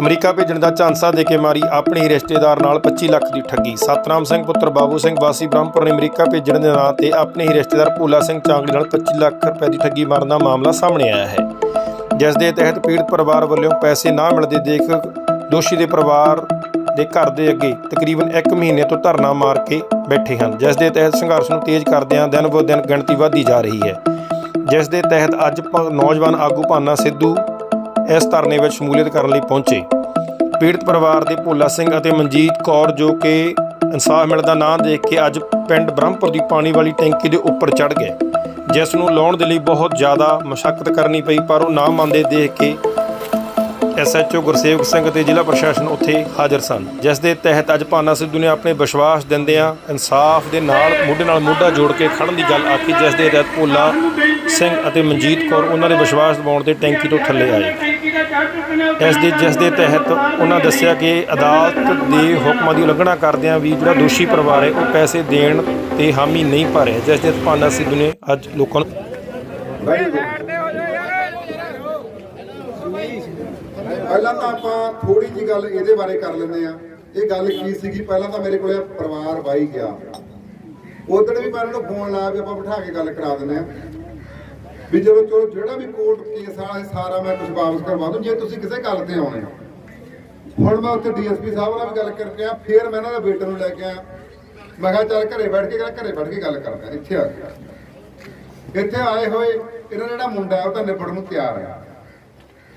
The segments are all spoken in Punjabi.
ਅਮਰੀਕਾ ਭੇਜਣ ਦਾ ਝਾਂਸਾ ਦੇ ਕੇ ਮਾਰੀ ਆਪਣੇ ਹੀ ਰਿਸ਼ਤੇਦਾਰ ਨਾਲ 25 ਲੱਖ ਦੀ ਠੱਗੀ। ਸਤਨਾਮ ਸਿੰਘ ਪੁੱਤਰ ਬਾਬੂ ਸਿੰਘ ਵਾਸੀ ਬ੍ਰਹਮਪੁਰ ਨੇ ਅਮਰੀਕਾ ਭੇਜਣ ਦੇ ਨਾਂ ਤੇ ਆਪਣੇ ਹੀ ਰਿਸ਼ਤੇਦਾਰ ਭੋਲਾ ਸਿੰਘ ਚਾਂਗਲੀ ਨਾਲ 25 ਲੱਖ ਰੁਪਏ ਦੀ ਠੱਗੀ ਮਾਰਨ ਦਾ ਮਾਮਲਾ ਸਾਹਮਣੇ ਆਇਆ ਹੈ। ਜਿਸ ਦੇ ਤਹਿਤ ਪੀੜਤ ਪਰਿਵਾਰ ਵੱਲੋਂ ਪੈਸੇ ਨਾ ਮਿਲਦੇ ਦੇਖ ਦੋਸ਼ੀ ਦੇ ਪਰਿਵਾਰ ਦੇ ਘਰ ਦੇ ਅੱਗੇ ਤਕਰੀਬਨ 1 ਮਹੀਨੇ ਤੋਂ ਧਰਨਾ ਮਾਰ ਕੇ ਬੈਠੇ ਹਨ। ਜਿਸ ਦੇ ਤਹਿਤ ਸੰਘਰਸ਼ ਨੂੰ ਤੇਜ਼ ਕਰਦਿਆਂ ਦਿਨ ਬੋ ਦਿਨ ਗਿਣਤੀ ਵਧਦੀ ਜਾ ਰਹੀ ਹੈ। ਜਿਸ ਦੇ ਤਹਿਤ ਅੱਜ ਨੌਜਵਾਨ ਆਗੂ ਭਾਨਾ ਸਿੱਧੂ ਇਸ ਧਰਨੇ ਵਿੱਚ ਸ਼ਮੂਲੀਅਤ ਕਰਨ ਲਈ ਪਹੁੰਚੇ। ਪੀੜਤ ਪਰਿਵਾਰ ਦੇ ਭੋਲਾ ਸਿੰਘ ਅਤੇ ਮਨਜੀਤ ਕੌਰ ਜੋ ਕਿ ਇਨਸਾਫ ਮਿਲਦਾ ਨਾਂ ਦੇਖ ਕੇ ਅੱਜ ਪਿੰਡ ਬ੍ਰਹਮਪੁਰ ਦੀ ਪਾਣੀ ਵਾਲੀ ਟੈਂਕੀ ਦੇ ਉੱਪਰ ਚੜ ਗਏ। ਜਿਸ ਨੂੰ ਲਾਉਣ ਦੇ ਲਈ ਬਹੁਤ ਜ਼ਿਆਦਾ ਮਸ਼ਕਤ ਕਰਨੀ ਪਈ, ਪਰ ਉਹ ਨਾ ਮੰਨਦੇ ਦੇਖ ਕੇ ਐਸਐਚਓ ਗੁਰਸੇਵਕ ਸਿੰਘ ਅਤੇ ਜ਼ਿਲ੍ਹਾ ਪ੍ਰਸ਼ਾਸਨ ਉੱਥੇ ਹਾਜ਼ਰ ਸਨ, ਜਿਸ ਦੇ ਤਹਿਤ ਅੱਜ ਭਾਨਾ ਸਿੱਧੂ ਨੇ ਆਪਣੇ ਵਿਸ਼ਵਾਸ ਦਿੰਦਿਆਂ ਇਨਸਾਫ ਦੇ ਨਾਲ, ਮੋਢੇ ਨਾਲ ਮੋਢਾ ਜੋੜ ਕੇ ਖੜਨ ਦੀ ਗੱਲ ਆਖੀ, ਜਿਸ ਦੇ ਤਹਿਤ ਭੋਲਾ ਸਿੰਘ ਅਤੇ ਮਨਜੀਤ ਕੌਰ ਉਹਨਾਂ ਦੇ ਵਿਸ਼ਵਾਸ ਦਿਵਾਉਣ ਤੇ ਟੈਂਕੀ ਤੋਂ ਥੱਲੇ ਆਏ। ਇਸ ਦੇ ਜਿਸ ਦੇ ਤਹਿਤ ਉਹਨਾਂ ਦੱਸਿਆ ਕਿ ਅਦਾਲਤ ਦੇ ਹੁਕਮਾਂ ਦੀ ਉਲੰਘਣਾ ਕਰਦਿਆਂ ਵੀ ਜਿਹੜਾ ਦੋਸ਼ੀ ਪਰਿਵਾਰ ਹੈ, ਉਹ ਪੈਸੇ ਦੇਣ ਤੇ ਹਾਮੀ ਨਹੀਂ ਭਰਿਆ। ਜਿਸ ਦੇ ਤਹਿਤ ਭਾਨਾ ਸਿੱਧੂ ਨੇ ਅੱਜ ਲੋਕਾਂ ਨੂੰ ਪਹਿਲਾਂ ਤਾਂ ਆਪਾਂ ਥੋੜੀ ਜੀ ਗੱਲ ਇਹਦੇ ਬਾਰੇ ਕਰ ਲੈਂਦੇ ਆ ਇਹ ਗੱਲ ਕੀ ਸੀਗੀ? ਪਹਿਲਾਂ ਤਾਂ ਮੇਰੇ ਕੋਲੇ ਪਰਿਵਾਰ ਬਾਈ ਗਿਆ। ਉਦੋਂ ਵੀ ਮੈਂ ਉਹਨਾਂ ਨੂੰ ਫੋਨ ਲਾਇਆ ਵੀ ਆਪਾਂ ਬਿਠਾ ਕੇ ਗੱਲ ਕਰਾ ਦਿੰਦੇ ਆ ਵੀ ਜਦੋਂ ਚਲੋ ਜਿਹੜਾ ਵੀ ਕੋਰਟ ਕੇਸ ਵਾਲਾ ਇਹ ਸਾਰਾ ਮੈਂ ਕੁਝ ਵਾਪਸ ਕਰਵਾ ਦੂੰ, ਜੇ ਤੁਸੀਂ ਕਿਸੇ ਗੱਲ ਤੇ ਆਉਣੇ ਹੋ। ਹੁਣ ਮੈਂ ਉੱਥੇ ਡੀਐਸਪੀ ਸਾਹਿਬ ਨਾਲ ਵੀ ਗੱਲ ਕਰਕੇ ਆ ਫਿਰ ਮੈਂ ਇਹਨਾਂ ਦਾ ਬੇਟੇ ਨੂੰ ਲੈ ਕੇ ਆਇਆ। ਮੈਂ ਕਿਹਾ, ਚੱਲ ਘਰੇ ਬੈਠ ਕੇ ਗੱਲ, ਘਰੇ ਬੈਠ ਕੇ ਗੱਲ ਕਰਦੇ ਇੱਥੇ ਆ ਕੇ। ਇੱਥੇ ਆਏ ਹੋਏ, ਇਹਨਾਂ ਦਾ ਜਿਹੜਾ ਮੁੰਡਾ ਉਹ ਤਾਂ ਨਿਬੜਨ ਨੂੰ ਤਿਆਰ ਹੈ।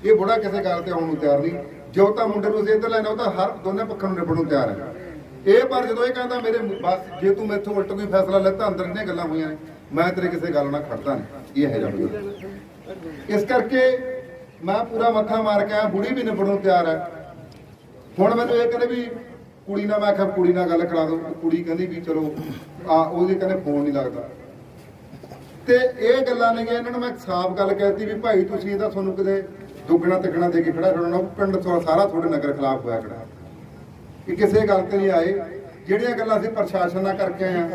ਇਹ ਬੁੜਾ ਕਿਸੇ ਗੱਲ ਤੇ ਆਉਣ ਨੂੰ ਤਿਆਰ ਨਹੀਂ। ਜੋ ਤਾਂ ਮੁੰਡੇ ਨੂੰ ਅਸੀਂ ਇੱਧਰ ਲੈਣਾ, ਉਹ ਤਾਂ ਹਰ ਦੋਨੇ ਪੱਖਾਂ ਨੂੰ ਨਿਬੜਨ ਨੂੰ ਤਿਆਰ ਹੈ। ਇਹ ਪਰ ਜਦੋਂ ਇਹ ਕਹਿੰਦਾ ਮੇਰੇ ਬਸ, ਜੇ ਤੂੰ ਮੈਥੋਂ ਉਲਟ ਕੋਈ ਫੈਸਲਾ ਲੈ ਤਾਂ ਅੰਦਰ ਇਹਨੇ ਗੱਲਾਂ ਹੋਈਆਂ ਨੇ। ਮੈਂ ਤੇਰੇ ਕਿਸੇ ਗੱਲ ਨਾਲ ਖੜਦਾ ਨਹੀਂ, ਇਹ ਹੈ ਜਦ ਇਸ ਕਰਕੇ ਮੈਂ ਪੂਰਾ ਮੱਥਾ ਮਾਰ ਕੇ ਆਇਆ, ਬੁੜੀ ਵੀ ਨਿਬੜਨ ਤਿਆਰ ਹੈ। ਹੁਣ ਮੈਨੂੰ ਇਹ ਕਹਿੰਦੇ ਵੀ ਕੁੜੀ ਨਾਲ ਮੈਂ ਆਖਿਆ ਕੁੜੀ ਨਾਲ ਗੱਲ ਕਰਾ ਦੋ ਕੁੜੀ ਕਹਿੰਦੀ ਵੀ ਚਲੋ, ਆ, ਉਹਦੇ ਕਹਿੰਦੇ ਫੋਨ ਨਹੀਂ ਲੱਗਦਾ। ਤੇ ਇਹ ਗੱਲਾਂ ਨਹੀਂ ਇਹਨਾਂ ਨੂੰ ਮੈਂ ਸਾਫ਼ ਗੱਲ ਕਹਿਤੀ ਵੀ ਭਾਈ ਤੁਸੀਂ ਇਹਦਾ ਤੁਹਾਨੂੰ ਕਿਤੇ ਦੁੱਗਣਾ ਤਿੱਗਣਾ ਦੇ ਕੇ ਖੜਾ ਕਰਨਾ ਪਿੰਡ ਤੋਂ ਸਾਰਾ ਤੁਹਾਡੇ ਨਗਰ ਖਿਲਾਫ ਹੋਇਆ ਖੜਾ। ਕਿ ਕਿਸੇ ਗੱਲ ਤੇ ਨਹੀਂ ਆਏ। ਜਿਹੜੀਆਂ ਗੱਲਾਂ ਅਸੀਂ ਪ੍ਰਸ਼ਾਸਨ ਨਾਲ ਕਰਕੇ ਆਏ ਆ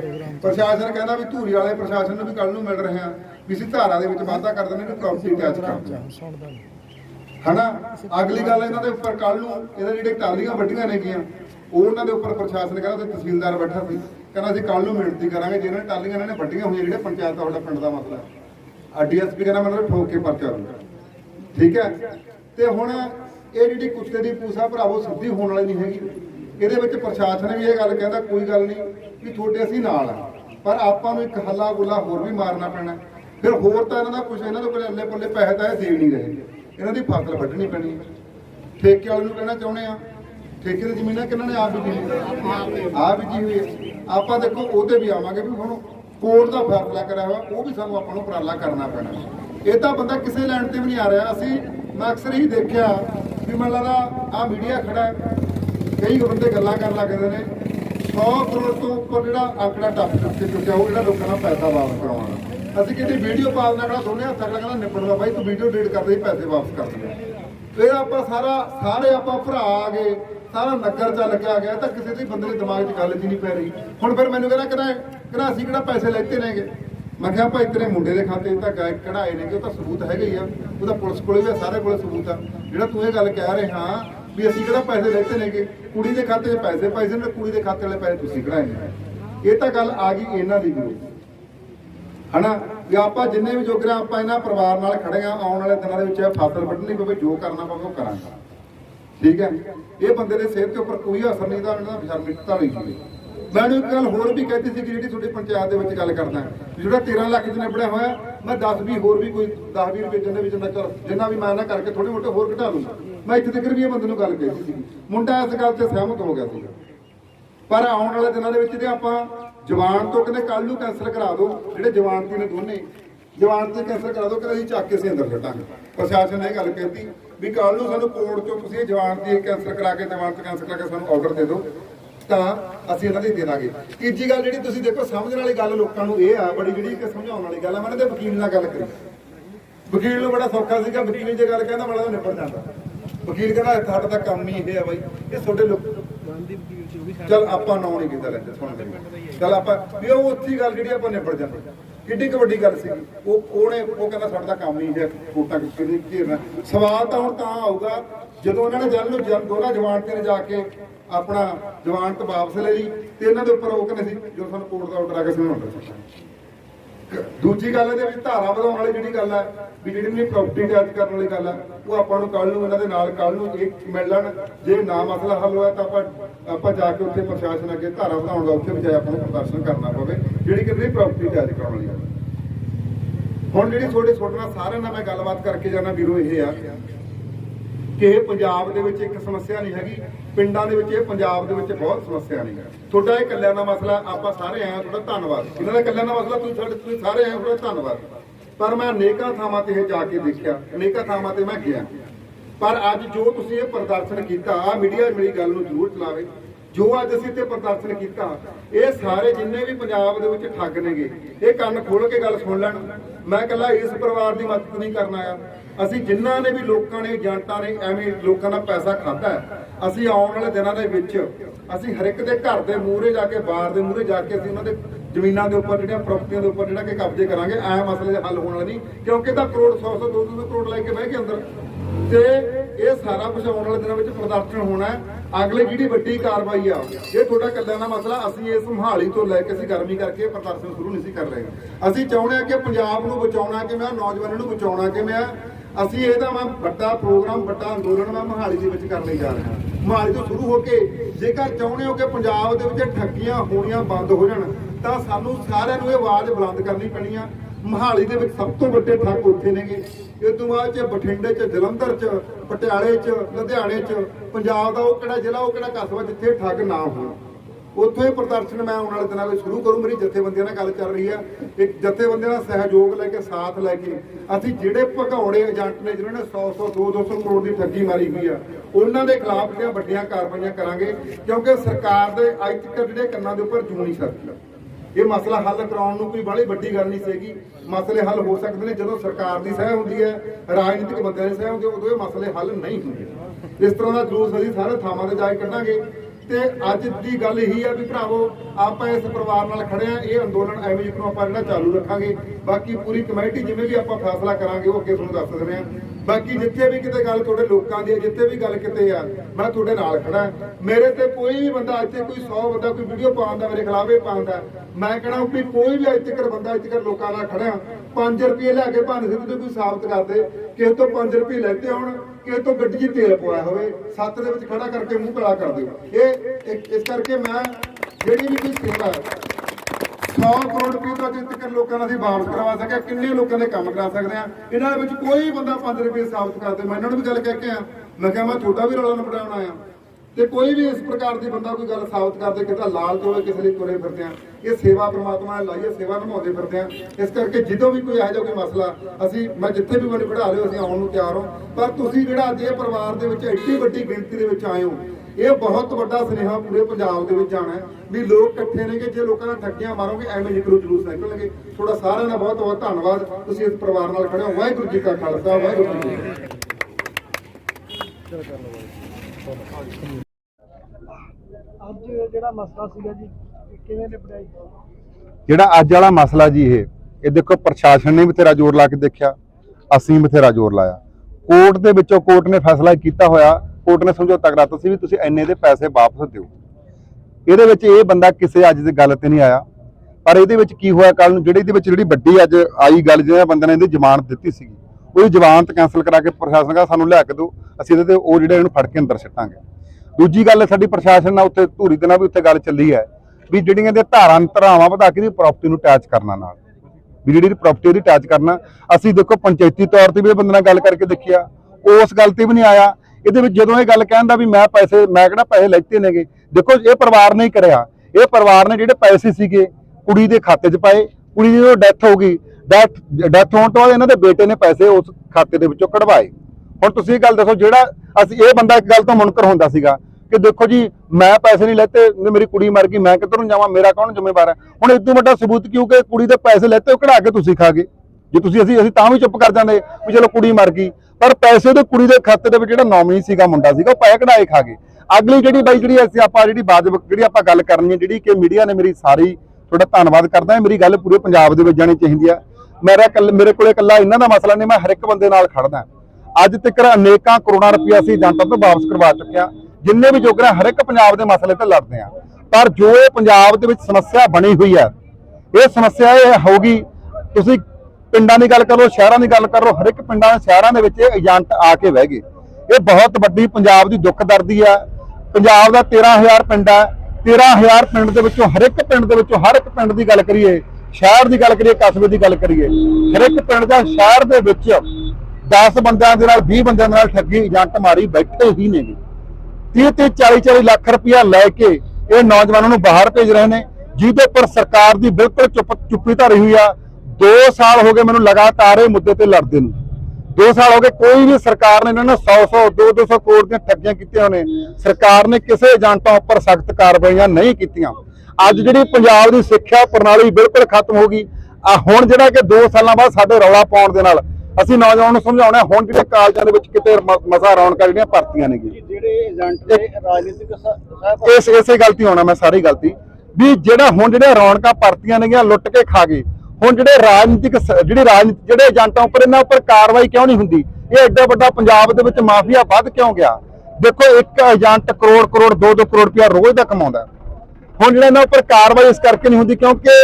ਪ੍ਰਸ਼ਾਸਨ ਕਹਿੰਦਾ ਵੀ ਧੂਰੀ ਵਾਲੇ ਪ੍ਰਸ਼ਾਸਨ ਨੂੰ ਵੀ ਕੱਲ ਨੂੰ ਮਿਲ ਰਹੇ ਆ ਵੀ ਅਸੀਂ ਧਾਰਾ ਦੇ ਵਿੱਚ ਵਾਅਦਾ ਕਰ ਦਿੰਦੇ ਕਿ ਪ੍ਰਾਪਰਟੀ ਅਟੈਚ ਕਰ ਹਨਾ? ਅਗਲੀ ਗੱਲ ਇਹਨਾਂ ਦੇ ਉੱਪਰ ਕੱਲ ਨੂੰ ਇਹਨਾਂ ਜਿਹੜੇ ਟਾਲੀਆਂ ਵੱਡੀਆਂ ਨੇਗੀਆਂ ਉਹ ਉਹਨਾਂ ਦੇ ਉੱਪਰ ਪ੍ਰਸ਼ਾਸਨ ਕਹਿੰਦਾ ਤੇ ਤਹਿਸੀਲਦਾਰ ਬੈਠਾ ਸੀ। ਕਹਿੰਦਾ ਅਸੀਂ ਕੱਲ ਨੂੰ ਮਿਹਨਤੀ ਕਰਾਂਗੇ ਜਿਹਨਾਂ ਨੇ ਟਾਲੀਆਂ ਇਹਨਾਂ ਨੇ ਵੱਡੀਆਂ ਹੋਈਆਂ ਜਿਹੜੇ ਪੰਚਾਇਤ ਤੁਹਾਡਾ ਪਿੰਡ ਦਾ ਮਸਲਾ ਆ ਡੀਐਸਪੀ ਕਹਿੰਦਾ ਮੈਂ ਠੋਕ ਕੇ ਪਰਚਾ ਦੂੰਗਾ ਠੀਕ ਹੈ? ਤੇ ਹੁਣ ਇਹ ਜਿਹੜੀ ਕੁੱਤੇ ਦੀ ਪੂਸਾ ਭਰਾਵੋ ਸਿੱਧੀ ਹੋਣ ਵਾਲੀ ਨਹੀਂ ਹੈਗੀ। ਇਹਦੇ ਵਿੱਚ ਪ੍ਰਸ਼ਾਸਨ ਵੀ ਇਹ ਗੱਲ ਕਹਿੰਦਾ ਕੋਈ ਗੱਲ ਨਹੀਂ ਵੀ ਤੁਹਾਡੇ ਅਸੀਂ ਨਾਲ ਆ। ਪਰ ਆਪਾਂ ਨੂੰ ਇੱਕ ਹੱਲਾ ਗੁੱਲਾ ਹੋਰ ਵੀ ਮਾਰਨਾ ਪੈਣਾ। ਫਿਰ ਹੋਰ ਤਾਂ ਇਹਨਾਂ ਦਾ ਕੁਝ ਇਹਨਾਂ ਦੇ ਕੋਲ ਅੱਲੇ ਪੱਲੇ ਪੈਸੇ ਤਾਂ ਇਹ ਦੇ ਨਹੀਂ ਰਹੇ। ਇਹਨਾਂ ਦੀ ਫਸਲ ਵੱਢਣੀ ਪੈਣੀ ਠੇਕੇ ਵਾਲੇ ਨੂੰ ਕਹਿਣਾ ਚਾਹੁੰਦੇ ਆ। ਠੇਕੇ ਦੀ ਜ਼ਮੀਨਾਂ ਕਿਹਨਾਂ ਨੇ ਆਪ ਬੀਜੀ ਹੋਈ ਆਪ ਬੀਜੀ ਹੋਈ ਹੈ ਆਪਾਂ ਦੇਖੋ ਉਹਦੇ ਵੀ ਆਵਾਂਗੇ ਵੀ ਹੁਣ ਕੋਰਟ ਦਾ ਫੈਸਲਾ ਕਰਿਆ ਹੋਇਆ, ਉਹ ਵੀ ਸਾਨੂੰ ਆਪਾਂ ਨੂੰ ਉਪਰਾਲਾ ਕਰਨਾ ਪੈਣਾ। ਇਹ ਤਾਂ ਬੰਦਾ ਕਿਸੇ ਲੈਣ ਤੇ ਵੀ ਨਹੀਂ ਆ ਰਿਹਾ। ਅਸੀਂ ਮੈਂ ਅਕਸਰ ਹੀ ਦੇਖਿਆ ਵੀ ਮੈਨੂੰ ਲੱਗਦਾ ਆ ਮੀਡੀਆ ਖੜਾ ਕਈ ਬੰਦੇ ਗੱਲਾਂ ਕਰਨ ਲੱਗਦੇ ਨੇ। 100 ਕਰੋੜ ਤੋਂ ਉੱਪਰ ਜਿਹੜਾ ਆંકੜਾ ਟੱਪ ਚੁੱਕੇ ਚੁੱਕਿਆ ਉਹ ਜਿਹੜਾ ਲੋਕਾਂ ਦਾ ਪੈਸਾ ਵਾਪਸ ਕਰਾਉਣਾ ਅਸੀਂ ਕਿਤੇ ਵੀਡੀਓ ਪਾਲ ਦੇਣਾ ਕਿਹੜਾ ਸੋਹਣੇ ਹੱਥਾਂ ਨਾਲ ਕਹਿੰਦਾ ਨਿਪੜਦਾ ਬਾਈ ਤੂੰ ਵੀਡੀਓ ਡਿਲੀਟ ਕਰ ਦੇ ਪੈਸੇ ਵਾਪਸ ਕਰ ਦੇ ਫਿਰ ਆਪਾਂ ਸਾਰਾ ਸਾਰੇ ਆਪਾਂ ਭਰਾ ਆ ਗਏ ਸਾਰਾ ਨਗਰ ਚੱਲ ਕੇ ਆ ਗਿਆ ਤਾਂ ਕਿਸੇ ਦੇ ਬੰਦੇ ਦੇ ਦਿਮਾਗ 'ਚ ਗੱਲ ਜੀ ਨਹੀਂ ਪੈ ਰਹੀ। ਹੁਣ ਫਿਰ ਮੈਨੂੰ ਕਹਿੰਦਾ ਕਹਿੰਦਾ ਕਹਿੰਦਾ ਅਸੀਂ ਕਿਹੜਾ ਪੈਸੇ ਲੈਤੇ ਨੇਗੇ? ਮੈਂ ਕਿਹਾ ਭਾਈ ਤੇਰੇ ਮੁੰਡੇ ਦੇ ਖਾਤੇ ਤਾਂ ਗਾਇਕ ਕਢਾਏ ਨੇਗੇ ਉਹ ਤਾਂ ਸਬੂਤ ਹੈਗੇ ਹੀ ਆ। ਉਹਦਾ ਪੁਲਿਸ ਕੋਲੇ ਵੀ ਆ, ਸਾਰੇ ਕੋਲੇ ਸਬੂਤ ਆ। ਜਿਹੜਾ ਤੂੰ ਇਹ ਗੱਲ ਕਹਿ ਰਿਹਾ ਵੀ ਅਸੀਂ ਕਿਹੜਾ ਪੈਸੇ ਲੈਤੇ ਨੇਗੇ? ਕੁੜੀ ਦੇ ਖਾਤੇ 'ਚ ਪੈਸੇ ਪੈਸੇ ਨੇ ਕੁੜੀ ਦੇ ਖਾਤੇ ਵਾਲੇ ਪੈਸੇ ਤੁਸੀਂ ਕਢਾਏ ਨੇ ਇਹ ਤਾਂ ਗੱਲ ਆ ਗਈ ਇਹਨਾਂ ਦੀ ਵੀ। ਹਨਾ? ਵੀ ਆਪਾਂ ਜਿੰਨੇ ਵੀ ਜੋਗਰਾ ਆਪਾਂ ਇਹਨਾਂ ਪਰਿਵਾਰ ਨਾਲ ਖੜੇ ਆ, ਆਉਣ ਵਾਲੇ ਦਿਨਾਂ ਦੇ ਵਿੱਚ ਇਹ ਫਸਲ ਵੱਢਣੀ ਪਵੇ, ਜੋ ਕਰਨਾ ਪਵੇ ਉਹ ਕਰਾਂਗੇ। ਠੀਕ ਹੈ? ਇਹ ਬੰਦੇ ਦੇ ਸਿਹਤ ਦੇ ਉੱਪਰ ਕੋਈ ਅਸਰ ਨਹੀਂ ਦਾ ਉਹਨਾਂ ਦਾ ਸ਼ਰਮਿਕਤਾ ਨਹੀਂ ਸੀ ਮੈਨੂੰ ਇੱਕ ਗੱਲ ਹੋਰ ਵੀ ਕਹਿਤੀ ਸੀ ਕਿ ਜਿਹੜੀ ਤੁਹਾਡੀ ਪੰਚਾਇਤ ਦੇ ਵਿੱਚ ਗੱਲ ਕਰਦਾ ਜਿਹੜਾ 13 ਲੱਖ ਚ ਨਿਬੜਿਆ ਹੋਇਆ, ਮੈਂ 10 20 ਹੋਰ ਵੀ ਕੋਈ 10 20 ਰੁਪਏ ਜਿੰਨੇ ਵੀ ਜਿੰਨਾ ਚਲ ਜਿੰਨਾ ਵੀ ਮੈਂ ਨਾ ਕਰਕੇ ਥੋੜੇ ਮੋਟੇ ਹੋਰ ਘਟਾ ਲੂੰਗਾ ਮੈਂ ਇੱਥੇ ਤੱਕ ਵੀ ਇਹ ਬੰਦੇ ਨੂੰ ਗੱਲ ਕਹਿਤੀ ਸੀ। ਮੁੰਡਾ ਇਸ ਗੱਲ ਤੇ ਸਹਿਮਤ ਹੋ ਗਿਆ ਸੀ ਪਰ ਆਉਣ ਵਾਲੇ ਦਿਨਾਂ ਦੇ ਵਿੱਚ ਜੇ ਆਪਾਂ ਜਵਾਨ ਤੋਂ ਕਹਿੰਦੇ ਕੱਲ ਨੂੰ ਕੈਂਸਲ ਕਰਾ ਦਿਓ, ਜਿਹੜੇ ਜਵਾਨ ਨੇ ਦੋਨੇ। ਜਵਾਨ ਤੇ ਕੈਂਸਲ ਕਰਾ ਦਿਓ ਕਿ ਅਸੀਂ ਚੱਕ ਕੇ ਅਸੀਂ ਅੰਦਰ ਛੱਡਾਂਗੇ। ਪ੍ਰਸ਼ਾਸਨ ਨੇ ਇਹ ਗੱਲ ਕਹਿਤੀ ਵੀ ਕੱਲ ਨੂੰ ਸਾਨੂੰ ਕੋਰਟ ਚੋਂ ਤੁਸੀਂ ਇਹ ਜਵਾਨ ਦੀ ਕੈਂਸਲ ਕਰਾ ਕੇ, ਜਵਾਨ ਤੇ ਕੈਂਸਲ ਕਰਾ ਕੇ ਸਾਨੂੰ ਆਰਡਰ ਦੇ ਦਿਓ। ਤਾਂ ਅਸੀਂ ਇਹਨਾਂ ਦੀ ਦੇ ਦਾਂਗੇ। ਤੀਜੀ ਗੱਲ ਜਿਹੜੀ ਤੁਸੀਂ ਦੇਖੋ, ਸਮਝਣ ਵਾਲੀ ਗੱਲ ਲੋਕਾਂ ਨੂੰ ਇਹ ਆ, ਬੜੀ ਜਿਹੜੀ ਕਿ ਸਮਝਾਉਣ ਵਾਲੀ ਗੱਲ ਆ ਮੈਂ ਇਹਨਾਂ ਦੇ ਵਕੀਲ ਨਾਲ ਗੱਲ ਕਰੀ। ਵਕੀਲ ਨੂੰ ਬੜਾ ਸੌਖਾ ਸੀਗਾ, ਵਕੀਲ ਜੇ ਗੱਲ ਕਹਿੰਦਾ ਬੜਾ ਨਿਪਟ ਜਾਂਦਾ। ਵਕੀਲ ਕਹਿੰਦਾ ਸਾਡਾ ਦਾ ਕੰਮ ਹੀ ਇਹ ਆ ਬਾਈ। ਇਹ ਤੁਹਾਡੇ ਲੋਕ ਚਲ ਆਪਾਂ ਨਾਂ ਨਹੀਂ ਕੀਤਾ ਲੈਂਦੇ, ਸੁਣ ਮੇਰੀ ਚਲ ਆਪਾਂ ਵੀ ਉਹ ਉੱਥੀ ਗੱਲ ਜਿਹੜੀ ਆਪਾਂ ਨਿਬੜ ਜਾਂਦੇ। ਕਿੱਡੀ ਕੁ ਗੱਲ ਸੀ ਉਹ ਉਹਨੇ ਉਹ ਕਹਿੰਦਾ ਸਾਡਾ ਕੰਮ ਹੀ ਹੈ ਕੋਟਾ ਕਿਹਨੇ ਘੇਰਨਾ ਸਵਾਲ ਤਾਂ ਹੁਣ ਤਾਂ ਆਊਗਾ। ਜਦੋਂ ਉਹਨਾਂ ਨੇ ਜਨ ਨੂੰ ਜਨ ਦੋਨਾਂ ਜਵਾਨ ਤੇ ਜਾ ਕੇ ਆਪਣਾ ਜਵਾਨ ਵਾਪਸ ਲੈ ਲਈ, ਤੇ ਇਹਨਾਂ ਦੇ ਉੱਪਰ ਉਹ ਕਹਿੰਦੇ ਸੀ, ਜਦੋਂ ਸਾਨੂੰ ਕੋਰਟ ਦਾ ਆਰਡਰ ਆ ਗਿਆ ਸੀ, ਉਹਨਾਂ ਨੂੰ ਦੂਜੀ ਗੱਲ ਇਹਦੇ ਵਿੱਚ ਧਾਰਾ ਵਧਾਉਣ ਵਾਲੀ ਜਿਹੜੀ ਗੱਲ ਹੈ ਵੀ ਜਿਹੜੀ ਨਹੀਂ ਪ੍ਰਾਪਰਟੀ ਟੈਕਸ ਕਰਨ ਵਾਲੀ ਗੱਲ ਹੈ ਉਹ ਆਪਾਂ ਨੂੰ ਕੱਲ ਨੂੰ ਇਹਨਾਂ ਦੇ ਨਾਲ ਕੱਲ ਨੂੰ ਇੱਕ ਮਿਲਣ ਜੇ ਨਾ ਮਸਲਾ ਹੱਲ ਹੋਇਆ ਤਾਂ ਆਪਾਂ ਆਪਾਂ ਜਾ ਕੇ ਉੱਥੇ ਪ੍ਰਸ਼ਾਸਨ ਅੱਗੇ ਧਾਰਾ ਵਧਾਉਣ ਦਾ ਉੱਥੇ ਵਿਚਾਰੇ ਆਪਾਂ ਨੂੰ ਪ੍ਰਦਰਸ਼ਨ ਕਰਨਾ ਪਵੇ, ਜਿਹੜੀ ਕਿ ਨਹੀਂ ਪ੍ਰਾਪਰਟੀ ਟੈਕਸ ਕਰਾਉਣ ਵਾਲੀ ਗੱਲ ਹੁਣ ਜਿਹੜੀ ਤੁਹਾਡੇ ਤੁਹਾਡੇ ਨਾਲ ਸਾਰਿਆਂ ਨਾਲ ਮੈਂ ਗੱਲਬਾਤ ਕਰਕੇ ਜਾਣਾ ਵੀਰੋ ਇਹ ਆ ਕਿ ਇਹ ਪੰਜਾਬ ਦੇ ਵਿੱਚ ਇੱਕ ਸਮੱਸਿਆ ਨਹੀਂ ਹੈਗੀ, ਪਿੰਡਾਂ ਦੇ ਵਿੱਚ ਇਹ ਪੰਜਾਬ ਦੇ ਵਿੱਚ ਬਹੁਤ ਸਮੱਸਿਆ ਨਹੀਂ ਹੈ। ਤੁਹਾਡਾ ਇਹ ਇਕੱਲਿਆਂ ਦਾ ਮਸਲਾ, ਆਪਾਂ ਸਾਰੇ ਆਏ ਤੁਹਾਡਾ ਧੰਨਵਾਦ। ਇਹਨਾਂ ਦਾ ਇਕੱਲਿਆਂ ਦਾ ਮਸਲਾ, ਤੁਸੀਂ ਸਾਡੇ, ਤੁਸੀਂ ਸਾਰੇ ਆਏ ਤੁਹਾਡਾ ਧੰਨਵਾਦ। ਪਰ ਮੈਂ ਅਨੇਕਾਂ ਥਾਵਾਂ ਤੇ ਇਹ ਜਾ ਕੇ ਦੇਖਿਆ, ਅਨੇਕਾਂ ਥਾਵਾਂ ਤੇ ਮੈਂ ਗਿਆ। ਪਰ ਅੱਜ ਜੋ ਤੁਸੀਂ ਇਹ ਪ੍ਰਦਰਸ਼ਨ ਕੀਤਾ ਆ ਮੀਡੀਆ ਮੇਰੀ ਗੱਲ ਨੂੰ ਜ਼ਰੂਰ ਚਲਾਵੇ। ਜੋ ਅੱਜ ਅਸੀਂ ਤੇ ਪ੍ਰਦਰਸ਼ਨ ਕੀਤਾ, ਇਹ ਸਾਰੇ ਜਿੰਨੇ ਵੀ ਪੰਜਾਬ ਦੇ ਵਿੱਚ ਠੱਗ ਨੇਗੇ, ਇਹ ਕੰਨ ਖੋਲ ਕੇ ਗੱਲ ਸੁਣ ਲੈਣ। ਮੈਂ ਇਕੱਲਾ ਇਸ ਪਰਿਵਾਰ ਦੀ ਮਦਦ ਨਹੀਂ ਕਰਨ ਆਇਆ। ਅਸੀਂ ਜਿਨ੍ਹਾਂ ਨੇ ਵੀ ਲੋਕਾਂ ਨੇ, ਏਜੰਟਾਂ ਨੇ, ਐਵੇਂ ਲੋਕਾਂ ਦਾ ਪੈਸਾ ਖਾਦਾ ਅਸੀਂ ਆਉਣ ਵਾਲੇ ਦਿਨਾਂ ਦੇ ਵਿੱਚ ਅਸੀਂ ਹਰ ਇੱਕ ਦੇ ਘਰ ਦੇ ਮੂਹਰੇ ਜਾ ਕੇ ਬਾਹਰ ਦੇ ਮੂਹਰੇ ਜਾ ਕੇ ਅਸੀਂ ਉਹਨਾਂ ਦੇ ਜ਼ਮੀਨਾਂ ਦੇ ਉੱਪਰ ਜਿਹੜੀਆਂ ਪ੍ਰਾਪਰਟੀਆਂ ਦੇ ਉੱਪਰ ਜਿਹੜਾ ਕਿ ਕਬਜ਼ੇ ਕਰਾਂਗੇ, ਐ ਮਸਲੇ ਹੱਲ ਹੋਣ ਵਾਲੇ ਨਹੀਂ, ਕਿਉਂਕਿ ਤਾਂ ਕਰੋੜ 100 100 200 ਕਰੋੜ ਲੈ ਕੇ ਬਹਿ ਕੇ ਅੰਦਰ। ਤੇ ਇਹ ਸਾਰਾ ਕੁਝ ਆਉਣ ਵਾਲੇ ਦਿਨਾਂ ਵਿੱਚ ਪ੍ਰਦਰਸ਼ਨ ਹੋਣਾ ਅਗਲੇ ਜਿਹੜੀ ਵੱਡੀ ਕਾਰਵਾਈ ਆ, ਇਹ ਤੁਹਾਡਾ ਕੱਲਿਆਂ ਦਾ ਮਸਲਾ, ਅਸੀਂ ਇਸ ਮਹਾਲੀ ਤੋਂ ਲੈ ਕੇ ਅਸੀਂ ਗਰਮੀ ਕਰਕੇ ਇਹ ਪ੍ਰਦਰਸ਼ਨ ਸ਼ੁਰੂ ਨਹੀਂ ਸੀ ਕਰ ਰਹੇ। ਅਸੀਂ ਚਾਹੁੰਦੇ ਹਾਂ ਕਿ ਪੰਜਾਬ ਨੂੰ ਬਚਾਉਣਾ ਕਿਵੇਂ ਆ, ਨੌਜਵਾਨਾਂ ਨੂੰ ਬਚਾਉਣਾ ਕਿਵੇਂ ਆ, ਅਸੀਂ ਇਹਦਾ ਮੈਂ ਵੱਡਾ ਪ੍ਰੋਗਰਾਮ, ਵੱਡਾ ਅੰਦੋਲਨ ਮੈਂ ਮਹਾਲੀ ਦੇ ਵਿੱਚ ਕਰਨ ਲਈ ਜਾ ਰਿਹਾ ਮਹਾਲੀ ਤੋਂ ਸ਼ੁਰੂ ਹੋ ਕੇ ਜੇਕਰ ਚਾਹੁੰਦੇ ਹੋ ਕਿ ਪੰਜਾਬ ਦੇ ਵਿੱਚ ਠੱਗੀਆਂ ਹੋਣੀਆਂ ਬੰਦ ਹੋ ਜਾਣ, ਤਾਂ ਸਾਨੂੰ ਸਾਰਿਆਂ ਨੂੰ ਇਹ ਆਵਾਜ਼ ਬੁਲੰਦ ਕਰਨੀ ਪੈਣੀ ਆ। ਮਹਾਲੀ ਦੇ ਵਿੱਚ ਸਭ ਤੋਂ ਵੱਡੇ ਠੱਗ ਉੱਥੇ ਨੇਗੇ। ਇਹ ਤੋਂ ਬਾਅਦ ਚ ਬਠਿੰਡੇ ਚ, ਜਲੰਧਰ ਚ, ਪਟਿਆਲੇ ਚ, ਲੁਧਿਆਣੇ ਚ, ਪੰਜਾਬ ਦਾ ਉਹ ਕਿਹੜਾ ਜ਼ਿਲ੍ਹਾ, ਉਹ ਕਿਹੜਾ ਕਸਬਾ ਜਿੱਥੇ ਠੱਗ ਨਾ ਹੋਣ। ਉੱਥੋਂ ਇਹ ਪ੍ਰਦਰਸ਼ਨ ਮੈਂ ਆਉਣ ਵਾਲੇ ਦਿਨਾਂ ਵਿੱਚ ਸ਼ੁਰੂ ਕਰੂੰ। ਮੇਰੀ ਜਥੇਬੰਦੀਆਂ ਨਾਲ ਗੱਲ ਚੱਲ ਰਹੀ ਹੈ। ਇੱਕ ਜਥੇਬੰਦੀਆਂ ਦਾ ਸਹਿਯੋਗ ਲੈ ਕੇ, ਸਾਥ ਲੈ ਕੇ ਅਸੀਂ ਜਿਹੜੇ ਭਗੌੜੇ ਏਜੰਟ ਨੇ, ਜਿਨ੍ਹਾਂ ਨੇ 100 100 200 200 ਕਰੋੜ ਦੀ ਠੱਗੀ ਮਾਰੀ ਹੋਈ ਆ, ਉਹਨਾਂ ਦੇ ਖਿਲਾਫ ਜਿਹੜੀਆਂ ਵੱਡੀਆਂ ਕਾਰਵਾਈਆਂ ਕਰਾਂਗੇ, ਕਿਉਂਕਿ ਸਰਕਾਰ ਦੇ ਅੱਜ ਤੱਕ ਜਿਹੜੇ ਕੰਨਾਂ ਦੇ ਉੱਪਰ ਜੂੰ ਨਹੀਂ ਸਕਦੀ ਇਹ ਮਸਲਾ ਹੱਲ ਕਰਾਉਣ ਨੂੰ ਕੋਈ ਬੜੀ ਵੱਡੀ ਗੱਲ ਨਹੀਂ ਸੀਗੀ। ਮਸਲੇ ਹੱਲ ਹੋ ਸਕਦੇ ਨੇ, ਜਦੋਂ ਸਰਕਾਰ ਦੀ ਸਹਿ ਹੁੰਦੀ ਹੈ, ਰਾਜਨੀਤਿਕ ਬੰਦਿਆਂ ਦੀ ਸਹਿ ਹੁੰਦੀ ਹੈ, ਉਦੋਂ ਇਹ ਮਸਲੇ ਹੱਲ ਨਹੀਂ ਹੁੰਦੇ। ਇਸ ਤਰ੍ਹਾਂ ਦਾ ਜਲੂਸ ਅਸੀਂ ਸਾਰੇ ਥਾਵਾਂ ਤੇ ਜਾ ਕੇ ਕੱਢਾਂਗੇ। ਤੇ ਅੱਜ ਦੀ ਗੱਲ ਇਹੀ ਆ ਵੀ ਭਰਾਵੋ, ਆਪਾਂ ਇਸ ਪਰਿਵਾਰ ਨਾਲ ਖੜੇ ਆ, ਇਹ ਅੰਦੋਲਨ ਐਵੇਂ ਜਿਹਾ ਆਪਾਂ ਜਿਹੜਾ ਚਾਲੂ ਰੱਖਾਂਗੇ। ਬਾਕੀ ਪੂਰੀ ਕਮੇਟੀ ਜਿਵੇਂ ਵੀ ਆਪਾਂ ਫੈਸਲਾ ਕਰਾਂਗੇ, ਉਹ ਅੱਗੇ ਤੁਹਾਨੂੰ ਦੱਸ ਦਿੰਦੇ ਆ। ਬਾਕੀ ਜਿੱਥੇ ਵੀ ਕਿਤੇ ਗੱਲ ਤੁਹਾਡੇ ਲੋਕਾਂ ਦੀ ਹੈ ਜਿੱਥੇ ਵੀ ਗੱਲ ਕਿਤੇ ਆ, ਮੈਂ ਤੁਹਾਡੇ ਨਾਲ ਖੜਾ। ਮੇਰੇ ਤੇ ਕੋਈ ਵੀ ਬੰਦਾ ਇੱਥੇ ਕੋਈ 100 ਬੰਦਾ ਕੋਈ ਵੀਡੀਓ ਪਾਉਂਦਾ ਮੇਰੇ ਖਿਲਾਫ ਇਹ ਪਾਉਂਦਾ। ਮੈਂ ਕਹਣਾ ਵੀ ਕੋਈ ਵੀ ਅੱਜ ਕਰ ਬੰਦਾ ਇੱਥੇ ਕਰ ਲੋਕਾਂ ਨਾਲ ਖੜਿਆ। 5 ਰੁਪਏ ਲੈ ਕੇ ਭਾਵੇਂ ਸਿੱਧੇ ਕੋਈ ਸਾਬਤ ਕਰਦੇ ਕਿਸੇ ਤੋਂ 5 ਰੁਪਏ ਲੈਤੇ ਹੋਣ ਕਿਸੇ ਤੋਂ ਗੱਡੀ 'ਚ ਤੇਲ ਪਵਾਇਆ ਹੋਵੇ, ਸੱਤ ਦੇ ਵਿੱਚ ਖੜਾ ਕਰਕੇ ਮੂੰਹ ਕਾਲਾ ਕਰ ਦਿਓ। ਇਹ ਇਸ ਕਰਕੇ ਮੈਂ ਜਿਹੜੀ ਵੀ ਕੋਈ ਸੇਵਾ ਹੈ 100 ਕਰੋੜ ਰੁਪਏ ਦਾ ਜਿੱਤ ਤੱਕ ਲੋਕਾਂ ਨੂੰ ਅਸੀਂ ਵਾਪਸ ਕਰਵਾ ਸਕਿਆ, ਕਿੰਨੇ ਲੋਕਾਂ ਦੇ ਕੰਮ ਕਰਾ ਸਕਦੇ ਆ ਇਹਨਾਂ ਦੇ ਵਿੱਚ ਕੋਈ ਬੰਦਾ 5 ਰੁਪਏ ਸਾਬਤ ਕਰਦੇ ਮੈਂ ਇਹਨਾਂ ਨੂੰ ਵੀ ਗੱਲ ਕਹਿ ਕੇ ਆ ਮੈਂ ਕਿਹਾ, ਮੈਂ ਤੁਹਾਡਾ ਵੀ ਰੌਲਾ ਨਾ ਪੜਾਉਣ ਆਇਆ। ਤੇ ਕੋਈ ਵੀ ਇਸ ਪ੍ਰਕਾਰ ਦੀ ਬੰਦਾ ਕੋਈ ਗੱਲ ਸਾਬਤ ਕਰਦੇ ਕਿਤਾ ਲਾਲਚ ਹੋਵੇ, ਕਿਸੇ ਲਈ ਤੁਰੇ ਫਿਰਦੇ ਆ, ਇਹ ਸੇਵਾ ਪ੍ਰਮਾਤਮਾ ਨੇ ਲਾਈ ਹੈ, ਸੇਵਾ ਨਿਭਾਉਂਦੇ ਫਿਰਦੇ ਆ। ਇਸ ਕਰਕੇ ਜਦੋਂ ਵੀ ਕੋਈ ਇਹੋ ਜਿਹਾ ਕੋਈ ਮਸਲਾ, ਅਸੀਂ, ਮੈਂ ਜਿੱਥੇ ਵੀ ਮੈਨੂੰ ਪੜਾ ਲਿਓ, ਅਸੀਂ ਆਉਣ ਨੂੰ ਤਿਆਰ ਹਾਂ। ਪਰ ਤੁਸੀਂ ਜਿਹੜਾ ਅੱਜ ਇਹ ਪਰਿਵਾਰ ਦੇ ਵਿੱਚ ਐਡੀ ਵੱਡੀ ਗਿਣਤੀ ਦੇ ਵਿੱਚ ਆਏ ਹੋ, ਇਹ ਬਹੁਤ ਵੱਡਾ ਸੁਨੇਹਾ ਪੂਰੇ ਪੰਜਾਬ ਦੇ ਵਿੱਚ ਜਾਣਾ ਵੀ ਲੋਕ ਇਕੱਠੇ ਨੇਗੇ ਜੇ ਲੋਕਾਂ ਨਾਲ ਠੱਗੀਆਂ ਮਾਰੋਗੇ, ਐਵੇਂ ਜਿਕਰੂ ਜਲੂਸ ਨਿਕਲਣਗੇ। ਤੁਹਾਡਾ ਸਾਰਿਆਂ ਦਾ ਬਹੁਤ ਬਹੁਤ ਧੰਨਵਾਦ। ਤੁਸੀਂ ਇਸ ਪਰਿਵਾਰ ਨਾਲ ਖੜੇ ਹੋ। ਵਾਹਿਗੁਰੂ ਜੀ ਕਾ ਖਾਲਸਾ, ਵਾਹਿਗੁਰੂ ਜੀ ਕੀ ਫਤਿਹ। ਅੱਜ ਜਿਹੜਾ ਮਸਲਾ ਸੀਗਾ ਜੀ, ਕਿਵੇਂ ਨਿਪਟਿਆ ਜਿਹੜਾ ਅੱਜ ਵਾਲਾ ਮਸਲਾ ਜੀ ਇਹ ਇਹ ਦੇਖੋ ਪ੍ਰਸ਼ਾਸਨ ਨੇ ਬਥੇਰਾ ਜ਼ੋਰ ਲਾ ਕੇ ਦੇਖਿਆ, ਅਸੀਂ ਬਥੇਰਾ ਜ਼ੋਰ ਲਾਇਆ। ਕੋਰਟ ਦੇ ਵਿੱਚੋਂ ਕੋਰਟ ਨੇ ਫੈਸਲਾ ਕੀਤਾ ਹੋਇਆ, ਕੋਰਟ ਨੇ ਸਮਝੌਤਾ ਕਰਾਤਾ ਸੀ ਵੀ ਤੁਸੀਂ ਇੰਨੇ ਦੇ ਪੈਸੇ ਵਾਪਸ ਦਿਓ। ਇਹਦੇ ਵਿੱਚ ਇਹ ਬੰਦਾ ਕਿਸੇ ਅੱਜ ਦੀ ਗੱਲ ਤੇ ਨਹੀਂ ਆਇਆ, ਪਰ ਇਹਦੇ ਵਿੱਚ ਕੀ ਹੋਇਆ ਕੱਲ ਨੂੰ, ਜਿਹੜੀ ਇਹਦੇ ਵਿੱਚ ਜਿਹੜੀ ਵੱਡੀ ਅੱਜ ਆਈ ਗੱਲ ਜਿਹੜਾ ਬੰਦੇ ਨੇ ਇਹਦੀ ਜ਼ਮਾਨਤ ਦਿੱਤੀ ਸੀਗੀ, ਉਹਦੀ ਜ਼ਮਾਨਤ ਕੈਨਸਲ ਕਰਾ ਕੇ ਪ੍ਰਸ਼ਾਸਨ ਕਹਿੰਦਾ ਸਾਨੂੰ ਲਿਆ ਕੇ ਦਿਓ। ਅਸੀਂ ਇਹਦੇ ਤੇ ਉਹ ਜਿਹੜੇ ਇਹਨੂੰ ਫੜ ਕੇ ਅੰਦਰ ਸਿੱਟਾਂਗੇ। ਦੂਜੀ ਗੱਲ ਸਾਡੀ ਪ੍ਰਸ਼ਾਸਨ ਨਾਲ ਉੱਥੇ ਧੂਰੀ ਦੇ ਨਾਲ ਵੀ ਉੱਥੇ ਗੱਲ ਚੱਲੀ ਹੈ ਵੀ ਜਿਹੜੀਆਂ ਦੇ ਧਾਰਾਂ ਧਰਾਵਾਂ ਵਧਾ ਕੇ ਦੀ ਪ੍ਰਾਪਰਟੀ ਨੂੰ ਅਟੈਚ ਕਰਨਾ ਨਾਲ। ਵੀ ਜਿਹੜੀ ਪ੍ਰਾਪਰਟੀ ਉਹਦੀ ਅਟੈਚ ਕਰਨਾ। ਅਸੀਂ ਦੇਖੋ ਪੰਚਾਇਤੀ ਤੌਰ ਤੇ ਵੀ ਇਹ ਬੰਦੇ ਨਾਲ ਗੱਲ ਕਰਕੇ ਦੇਖਿਆ। ਉਸ ਗੱਲ ਤੇ ਵੀ ਨਹੀਂ ਆਇਆ। ਇਹਦੇ ਵਿੱਚ ਜਦੋਂ ਇਹ ਗੱਲ ਕਹਿੰਦਾ ਵੀ ਮੈਂ ਪੈਸੇ, ਮੈਂ ਕਿਹੜਾ ਪੈਸੇ ਲੈਤੇ ਨੇਗੇ। ਦੇਖੋ, ਇਹ ਪਰਿਵਾਰ ਨੇ ਕਰਿਆ। ਇਹ ਪਰਿਵਾਰ ਨੇ ਜਿਹੜੇ ਪੈਸੇ ਸੀਗੇ, ਕੁੜੀ ਦੇ ਖਾਤੇ 'ਚ ਪਾਏ। ਕੁੜੀ ਦੀ ਜਦੋਂ ਡੈਥ ਹੋ ਗਈ ਡੈਥ ਡੈਥ ਹੋਣ ਤੋਂ ਬਾਅਦ ਇਹਨਾਂ ਦੇ ਬੇਟੇ ਨੇ ਪੈਸੇ ਉਸ ਖਾਤੇ ਦੇ ਵਿੱਚੋਂ ਕਢਵਾਏ। ਹੁਣ ਤੁਸੀਂ ਇਹ ਗੱਲ ਦੱਸੋ, ਜਿਹੜਾ ਅਸੀਂ ਇਹ ਬੰਦਾ ਇੱਕ ਗੱਲ ਤੋਂ ਮੁਨਕਰ ਹੁੰਦਾ ਸੀਗਾ ਕਿ ਦੇਖੋ ਜੀ, ਮੈਂ ਪੈਸੇ ਨਹੀਂ ਲੈਤੇ ਮੇਰੀ ਕੁੜੀ ਮਰ ਗਈ, ਮੈਂ ਕਿੱਧਰ ਨੂੰ ਜਾਵਾਂ, ਮੇਰਾ ਕੌਣ ਜ਼ਿੰਮੇਵਾਰ ਹੈ? ਹੁਣ ਇਦੋਂ ਵੱਡਾ ਸਬੂਤ ਕਿਉਂ ਕਿ ਕੁੜੀ ਦੇ ਪੈਸੇ ਲੈਤੇ, ਉਹ ਕਢਾ ਕੇ ਤੁਸੀਂ ਖਾ ਗਏ? ਜੇ ਤੁਸੀਂ ਅਸੀਂ ਅਸੀਂ ਤਾਂ ਵੀ ਚੁੱਪ ਕਰ ਜਾਂਦੇ ਵੀ ਚਲੋ ਕੁੜੀ ਮਰ ਗਈ। ਪਰ ਪੈਸੇ ਉਹਦੇ ਕੁੜੀ ਦੇ ਖਾਤੇ ਦੇ ਵਿੱਚ ਜਿਹੜਾ ਨੋਮਨੀ ਸੀਗਾ ਮੁੰਡਾ ਸੀਗਾ, ਉਹ ਪੈਸੇ ਕਢਾਏ ਖਾ ਗਏ। ਅਗਲੀ ਜਿਹੜੀ ਬਾਈ, ਜਿਹੜੀ ਅਸੀਂ ਆਪਾਂ ਜਿਹੜੀ ਬਾਤ ਜਿਹੜੀ ਆਪਾਂ ਗੱਲ ਕਰਨੀ ਹੈ, ਜਿਹੜੀ ਕਿ ਮੀਡੀਆ ਨੇ ਮੇਰੀ ਸਾਰੀ ਤੁਹਾਡਾ ਧੰਨਵਾਦ ਕਰਦਾ ਹਾਂ। ਮੇਰੀ ਗੱਲ ਪੂਰੇ ਪੰਜਾਬ ਦੇ ਵਿੱਚ ਜਾਣੀ ਚਾਹੀਦੀ ਆ ਮੇਰਾ ਕੱਲ- ਮੇਰੇ ਕੋਲੇ ਇਕੱਲਾ ਇਹਨਾਂ ਦਾ ਮਸਲਾ ਨਹੀਂ, ਮੈਂ ਹਰ ਇੱਕ ਬੰਦੇ ਨਾਲ ਖੜਦਾ ਅੱਜ ਤੱਕ ਅਨੇਕਾਂ ਕਰੋੜਾਂ ਰੁਪਇਆ ਅਸੀਂ ਏਜੰਟਾਂ ਤੋਂ ਵਾਪਸ ਕਰਵਾ ਚੁੱਕੇ ਹਾਂ, ਜਿੰਨੇ ਵੀ ਜੋਗਰਾ ਹਰ ਇੱਕ ਪੰਜਾਬ ਦੇ ਮਸਲੇ ਤੇ ਲੜਦੇ ਆ ਪਰ ਜੋ ਇਹ ਪੰਜਾਬ ਦੇ ਵਿੱਚ ਸਮੱਸਿਆ ਬਣੀ ਹੋਈ ਹੈ, ਇਹ ਸਮੱਸਿਆ ਇਹ ਹੋਗੀ ਤੁਸੀਂ ਪਿੰਡਾਂ ਦੀ ਗੱਲ ਕਰੋ ਸ਼ਹਿਰਾਂ ਦੀ ਗੱਲ ਕਰੋ ਹਰ ਇੱਕ ਪਿੰਡਾਂ ਸ਼ਹਿਰਾਂ ਦੇ ਵਿੱਚ ਏਜੰਟ ਆ ਕੇ ਬਹਿ ਗਏ। ਇਹ ਬਹੁਤ ਵੱਡੀ ਪੰਜਾਬ ਦੀ ਦੁੱਖ ਦਰਦੀ ਆ ਪੰਜਾਬ ਦਾ 13000 ਪਿੰਡ ਹੈ। 13000 ਪਿੰਡ ਦੇ ਵਿੱਚੋਂ ਹਰ ਇੱਕ ਪਿੰਡ ਦੇ ਵਿੱਚੋਂ ਹਰ ਇੱਕ ਪਿੰਡ ਦੀ ਗੱਲ ਕਰੀਏ, ਸ਼ਹਿਰ ਦੀ ਗੱਲ ਕਰੀਏ, ਕਸਬੇ ਦੀ ਗੱਲ ਕਰੀਏ ਹਰ ਇੱਕ ਪਿੰਡ ਦਾ ਸ਼ਹਿਰ ਦੇ ਵਿੱਚ 10 ਬੰਦਿਆਂ ਦੇ ਨਾਲ 20 ਬੰਦਿਆਂ ਦੇ ਨਾਲ ਠੱਗੀ ਏਜੰਟ ਮਾਰੀ, ਬੈਠੇ ਹੀ ਨੇ 30 ਤੇ 40 40 ਲੱਖ ਰੁਪਇਆ ਲੈ ਕੇ ਇਹ ਨੌਜਵਾਨਾਂ ਨੂੰ ਬਾਹਰ ਭੇਜ ਰਹੇ ਨੇ, ਜਿਹਦੇ ਉੱਪਰ ਸਰਕਾਰ ਦੀ ਬਿਲਕੁਲ ਚੁੱਪ, ਚੁੱਪੀ ਧਾਰੀ ਹੋਈ ਆ। 2 ਸਾਲ ਹੋ ਗਏ ਮੈਨੂੰ ਲਗਾਤਾਰ ਇਹ ਮੁੱਦੇ ਤੇ ਲੜਦੇ ਨੂੰ। 2 ਸਾਲ ਹੋ ਗਏ ਕੋਈ ਵੀ ਸਰਕਾਰ ਨੇ ਇਹਨਾਂ ਨੂੰ 100 100 2 200 ਕਰੋੜ ਦੀਆਂ ਠੱਗੀਆਂ ਕੀਤੀਆਂ ਨੇ। ਸਰਕਾਰ ਨੇ ਕਿਸੇ ਏਜੰਟਾਂ ਉੱਪਰ ਸਖਤ ਕਾਰਵਾਈਆਂ ਨਹੀਂ ਕੀਤੀਆਂ। ਅੱਜ ਜਿਹੜੀ ਪੰਜਾਬ ਦੀ ਸਿੱਖਿਆ ਪ੍ਰਣਾਲੀ ਬਿਲਕੁਲ ਖਤਮ ਹੋ ਗਈ। ਆ ਹੁਣ ਜਿਹੜਾ ਕਿ 2 ਸਾਲਾਂ ਬਾਅਦ ਸਾਡੇ ਰੌਲਾ ਪਾਉਣ ਦੇ ਨਾਲ ਅਸੀਂ ਨੌਜਵਾਨਾਂ ਨੂੰ ਸਮਝਾਉਣਾ ਹੁਣ ਜਿਹੜੇ ਕਾਲਜਾਂ ਦੇ ਵਿੱਚ ਕਿਤੇ ਮਸਾ ਰੌਣਕਾਂ ਜਿਹੜੀਆਂ ਭਰਤੀਆਂ ਜਿਹੜੇ ਏਜੰਟ ਨੇ ਰਾਜਨੀਤਿਕ ਸਹਾਇਤਾ ਇਸ ਇਸੇ ਗਲਤੀ ਹੋਣਾ ਮੈਂ ਸਾਰੀ ਗਲਤੀ ਵੀ ਜਿਹੜਾ ਹੁਣ ਜਿਹੜੇ ਰੌਣਕਾਂ ਭਰਤੀਆਂ ਨੇਗੀਆਂ ਲੁੱਟ ਕੇ ਖਾ ਗਏ। ਹੁਣ ਜਿਹੜੇ ਰਾਜਨੀਤਿਕ ਜਿਹੜੀ ਰਾਜਨੀਤੀ ਜਿਹੜੇ ਏਜੰਟਾਂ ਉੱਪਰ ਇਹਨਾਂ ਉੱਪਰ ਕਾਰਵਾਈ ਕਿਉਂ ਨਹੀਂ ਹੁੰਦੀ? ਇਹ ਐਡਾ ਵੱਡਾ ਪੰਜਾਬ ਦੇ ਵਿੱਚ ਮਾਫੀਆ ਵੱਧ ਕਿਉਂ ਗਿਆ? ਦੇਖੋ ਇੱਕ ਏਜੰਟ ਕਰੋੜ ਕਰੋੜ 2-2 ਕਰੋੜ ਰੁਪਇਆ ਰੋਜ਼ ਦਾ ਕਮਾਉਂਦਾ। ਹੁਣ ਜਿਹੜਾ ਇਹਨਾਂ ਉੱਪਰ ਕਾਰਵਾਈ ਇਸ ਕਰਕੇ ਨਹੀਂ ਹੁੰਦੀ ਕਿਉਂਕਿ